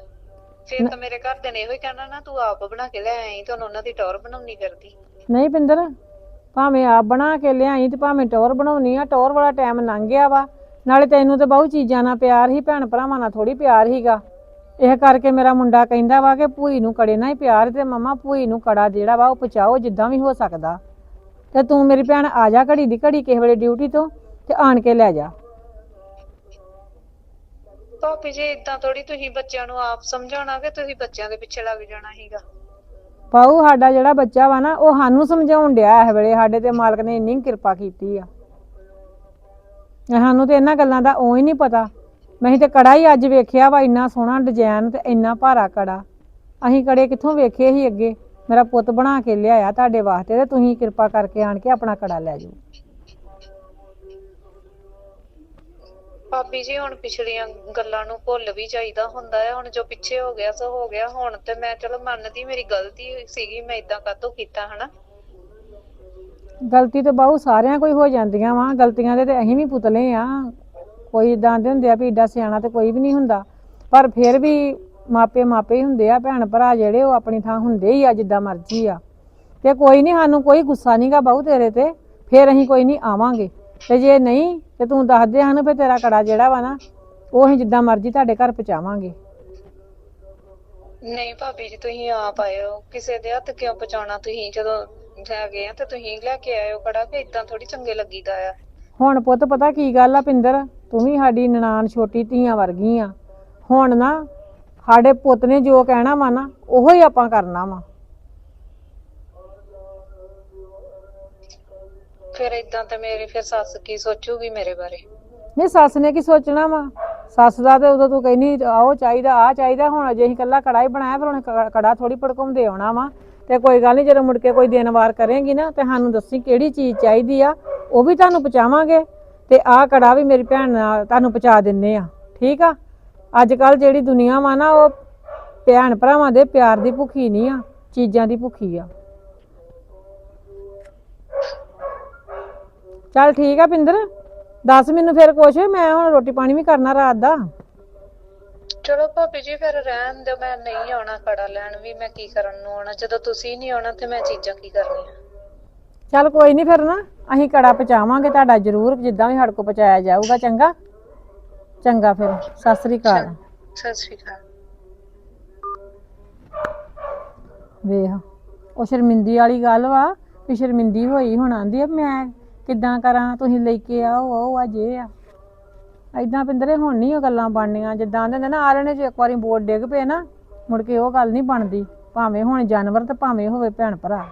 ਫਿਰ ਤਾਂ ਮੇਰੇ ਘਰ ਦੇ ਨੇ ਇਹੋ ਹੀ ਕਹਿਣਾ ਨਾ ਤੂੰ ਆਪ ਬਣਾ ਕੇ ਲੈ ਆਈ ਤੁਹਾਨੂੰ ਉਹਨਾਂ ਦੀ ਟੌਰ ਬਣਾਉਣੀ ਫਿਰਦੀ। ਨਹੀਂ ਪਿੰਦਰ ਭਾਵੇਂ ਆਪ ਬਣਾ ਕੇ ਲਿਆਈ ਤੇ ਭਾਵੇਂ ਟੌਰ ਬਣਾਉਣੀ ਆ ਟੌਰ ਵਾਲਾ ਟਾਈਮ ਲੰਘ ਗਿਆ ਵਾ। ਨਾਲੇ ਤੈਨੂੰ ਤੇ ਬਹੁਤ ਚੀਜ਼ਾਂ ਨਾਲ ਪਿਆਰ ਹੀ ਭੈਣ ਭਰਾਵਾਂ ਨਾਲ ਥੋੜੀ ਪਿਆਰ ਹੀਗਾ। ਇਹ ਕਰਕੇ ਮੇਰਾ ਮੁੰਡਾ ਕਹਿੰਦਾ ਵਾ ਕਿ ਭੂਈ ਨੂੰ ਕੜੇ ਨਾਲ ਹੀ ਪਿਆਰ ਤੇ ਮਮਾ ਭੂਈ ਨੂੰ ਕੜਾ ਜਿਹੜਾ ਵਾ ਉਹ ਪਹੁੰਚਾਓ ਜਿੱਦਾਂ ਵੀ ਹੋ ਸਕਦਾ। ਤੇ ਤੂੰ ਮੇਰੀ ਭੈਣ ਆ ਜਾ ਘੜੀ ਦੀ ਘੜੀ ਕਿਸੇ ਵੇਲੇ ਡਿਊਟੀ ਤੋਂ ਤੇ ਆਣ ਕੇ ਲੈ ਜਾ। ਭਾਬੀ ਜੀ ਇਦਾਂ ਥੋੜੀ ਤੁਸੀਂ ਬੱਚਿਆਂ ਨੂੰ ਆਪ ਸਮਝਾਉਣਾ ਕਿ ਤੁਸੀਂ ਬੱਚਿਆਂ ਦੇ ਪਿੱਛੇ ਲੱਗ ਜਾਣਾ ਸੀਗਾ। ਪਾਉ ਸਾਡਾ ਜਿਹੜਾ ਬੱਚਾ ਵਾ ਨਾ, ਉਹ ਸਾਨੂੰ ਸਮਝਾਉਣ ਡਿਆ ਇਸ ਵੇਲੇ, ਸਾਡੇ ਤੇ ਮਾਲਕ ਨੇ ਇੰਨੀ ਕਿਰਪਾ ਕੀਤੀ ਆ। ਇਹ ਸਾਨੂੰ ਤੇ ਇਹਨਾਂ ਗੱਲਾਂ ਦਾ ਉਹ ਹੀ ਨਹੀਂ ਪਤਾ। ਮੈਂ ਤੇ ਕੜਾ ਹੀ ਅੱਜ ਵੇਖਿਆ ਵਾ, ਇੰਨਾ ਸੋਹਣਾ ਡਿਜ਼ਾਈਨ ਤੇ ਇੰਨਾ ਭਾਰਾ ਕੜਾ। ਅਸੀਂ ਕੜੇ ਕਿੱਥੋਂ ਵੇਖੇ ਸੀ ਅੱਗੇ? ਮੇਰਾ ਪੁੱਤ ਬਣਾ ਕੇ ਲਿਆਇਆ ਤੁਹਾਡੇ ਵਾਸਤੇ ਤੇ ਤੁਸੀਂ ਕਿਰਪਾ ਕਰਕੇ ਆਣ ਕੇ ਆਪਣਾ ਕੜਾ ਲੈ ਜਾਓ। ਭਾਬੀ ਜੀ, ਹੁਣ ਪਿਛਲੀਆਂ ਗੱਲਾਂ ਨੂੰ ਭੁੱਲ ਵੀ ਜਾਈਦਾ ਹੁੰਦਾ ਹੈ। ਹੁਣ ਜੋ ਪਿੱਛੇ ਹੋ ਗਿਆ, ਸੋ ਹੋ ਗਿਆ। ਹੁਣ ਤੇ ਮੈਂ ਚਲੋ ਮੰਨਦੀ, ਮੇਰੀ ਗਲਤੀ ਸੀਗੀ, ਮੈਂ ਇਦਾਂ ਕਾਤੋਂ ਕੀਤਾ, ਹਨਾ? ਗਲਤੀ ਤੇ ਬਹੁ ਸਾਰਿਆਂ ਕੋਈ ਹੋ ਜਾਂਦੀਆਂ ਵਾ। ਗਲਤੀਆਂ ਦੇ ਤੇ ਅਸੀਂ ਵੀ ਪੁਤਲੇ ਆ। ਕੋਈ ਇਦਾਂ ਦੇ ਹੁੰਦੇ ਆ ਵੀ ਏਡਾ ਸਿਆਣਾ ਤੇ ਕੋਈ ਵੀ ਨਹੀਂ ਹੁੰਦਾ। ਪਰ ਫਿਰ ਵੀ ਮਾਪੇ ਮਾਪੇ ਹੁੰਦੇ ਆ, ਭੈਣ ਭਰਾ ਜਿਹੜੇ, ਉਹ ਆਪਣੀ ਥਾਂ ਹੁੰਦੇ ਹੀ ਆ, ਜਿੱਦਾਂ ਮਰਜ਼ੀ ਆ। ਤੇ ਕੋਈ ਨਹੀਂ ਸਾਨੂੰ ਕੋਈ ਗੁੱਸਾ ਨਹੀਂਗਾ ਬਹੁ ਤੇਰੇ ਤੇ। ਫਿਰ ਅਸੀਂ ਕੋਈ ਨਹੀਂ ਆਵਾਂਗੇ। ਤੇ ਜੇ ਨਹੀਂ ਤੇ ਤੂੰ ਦੱਸ ਦੇ ਸਾਨੂੰ ਫਿਰ ਤੇਰਾ ਕੜਾ ਜਿਹੜਾ ਵਾ ਨਾ ਉਹ ਅਸੀਂ ਜਿੱਦਾਂ ਮਰਜ਼ੀ ਤੁਹਾਡੇ ਘਰ ਪਹੁੰਚਾਵਾਂਗੇ। ਨਹੀਂ ਭਾਬੀ ਜੀ ਤੁਸੀਂ ਆਪ ਆਇਓ। ਕਿਸੇ ਦੇ ਹੱਥ ਕਿਉਂ ਪਹੁੰਚਾਉਣਾ ਤੁਸੀਂ? ਜਦੋਂ ਲੈ ਗਏ ਆ ਤੇ ਤੁਸੀਂ ਲੈ ਕੇ ਆਇਓ ਕੜਾ ਕਿ ਇਦਾਂ ਥੋੜੀ ਚੰਗੇ ਲੱਗੀਦਾ ਆ। ਹੁਣ ਪੁੱਤ ਪਤਾ ਕੀ ਗੱਲ ਆ ਪਿੰਦਰ? ਤੂੰ ਵੀ ਸਾਡੀ ਨਨਾਣ ਛੋਟੀ ਧੀਆਂ ਵਰਗੀ ਆ। ਹੁਣ ਨਾ ਸਾਡੇ ਪੁੱਤ ਨੇ ਜੋ ਕਹਿਣਾ ਵਾ ਨਾ ਉਹੋ ਹੀ ਆਪਾਂ ਕਰਨਾ ਵਾ। ਫਿਰ ਇਦਾਂ ਤੇ ਮੇਰੀ ਫਿਰ ਸੱਸ ਕੀ ਸੋਚੂਗੀ ਮੇਰੇ ਬਾਰੇ? ਨਹੀਂ, ਸੱਸ ਨੇ ਕੀ ਸੋਚਣਾ ਵਾ? ਸੱਸ ਦਾ ਤੇ ਉਦੋਂ ਤੂੰ ਕਹਿੰਦੀ ਆਓ ਚਾਹੀਦਾ ਆ ਚਾਹੀਦਾ, ਹੁਣ ਅਜੇ ਅਸੀਂ ਕੱਲਾ ਕੜਾ ਹੀ ਬਣਾਇਆ, ਫਿਰ ਉਹਨੇ ਕੜਾ ਥੋੜੀ ਭੜਕਾਉਂਦੇ ਆਉਣਾ ਵਾ। ਤੇ ਕੋਈ ਗੱਲ ਨਹੀਂ ਜਦੋਂ ਮੁੜ ਕੇ ਕੋਈ ਦਿਨ ਵਾਰ ਕਰੇਗੀ ਨਾ, ਤੇ ਸਾਨੂੰ ਦੱਸੀ ਕਿਹੜੀ ਚੀਜ਼ ਚਾਹੀਦੀ ਆ, ਉਹ ਵੀ ਤੁਹਾਨੂੰ ਪਹੁੰਚਾਵਾਂਗੇ। ਤੇ ਆਹ ਕੜਾ ਵੀ ਮੇਰੀ ਭੈਣ ਨਾਲ ਤੁਹਾਨੂੰ ਪਹੁੰਚਾ ਦਿੰਨੇ ਆ, ਠੀਕ ਆ? ਅੱਜ ਕੱਲ ਜਿਹੜੀ ਦੁਨੀਆ ਵਾ ਨਾ, ਉਹ ਭੈਣ ਭਰਾਵਾਂ ਦੇ ਪਿਆਰ ਦੀ ਭੁੱਖੀ ਨਹੀਂ ਆ, ਚੀਜ਼ਾਂ ਦੀ ਭੁੱਖੀ ਆ। ਚੱਲ ਠੀਕ ਆ ਪਿੰਦਰ ਦੱਸ ਮੈਨੂੰ ਫਿਰ ਕੁਛ ਮੈਂ ਹੁਣ ਰੋਟੀ ਪਾਣੀ ਵੀ ਕਰਨਾ ਰਾਤ ਦਾ। ਚਲੋ ਭਾਬੀ ਜੀ ਫਿਰ ਰਹਿਣ ਦਿਓ ਮੈਂ ਨਹੀਂ ਆਉਣਾ ਕੜਾ ਲੈਣ ਵੀ ਮੈਂ ਕੀ ਕਰਨ ਨੂੰ ਆਉਣਾ ਜਦੋਂ ਤੁਸੀਂ ਨਹੀਂ ਆਉਣਾ ਤੇ ਮੈਂ ਚੀਜ਼ਾਂ ਕੀ ਕਰਨੀਆਂ? ਚੱਲ ਕੋਈ ਨਹੀਂ ਫਿਰ ਨਾ ਅਸੀਂ ਕੜਾ ਪਹੁੰਚਾਵਾਂਗੇ ਤੁਹਾਡਾ ਜ਼ਰੂਰ ਜਿੱਦਾਂ ਵੀ ਸਾਡੇ ਕੋਲ ਪਹੁੰਚਾਇਆ ਜਾਊਗਾ ਚੰਗਾ? ਚੰਗਾ ਫਿਰ ਸਤਿ ਸ੍ਰੀ ਅਕਾਲ। ਸਤਿ ਸ਼੍ਰੀ ਅਕਾਲ। ਵੇਖ ਉਹ ਸ਼ਰਮਿੰਦੀ ਵਾਲੀ ਗੱਲ ਵਾ ਵੀ ਸ਼ਰਮਿੰਦੀ ਹੋਈ ਹੁਣ ਆਂਦੀ ਆ ਮੈਂ ਕਿੱਦਾਂ ਕਰਾਂ? ਤੁਸੀਂ ਲੈ ਕੇ ਆਓ ਉਹ ਆ ਜੇ ਆ। ਐਦਾਂ ਪਿੰਦਰੇ, ਹੁਣ ਨਹੀਂ ਉਹ ਗੱਲਾਂ ਬਣਨੀਆਂ। ਜਿੱਦਾਂ ਆਂਦੇ ਹੁੰਦੇ ਨਾ ਆਲਣੇ 'ਚ ਇੱਕ ਵਾਰੀ ਬੋਰਡ ਡਿੱਗ ਪਏ ਨਾ, ਮੁੜ ਕੇ ਉਹ ਗੱਲ ਨਹੀਂ ਬਣਦੀ। ਭਾਵੇਂ ਹੁਣ ਜਾਨਵਰ ਤੇ ਭਾਵੇਂ ਹੋਵੇ ਭੈਣ ਭਰਾ।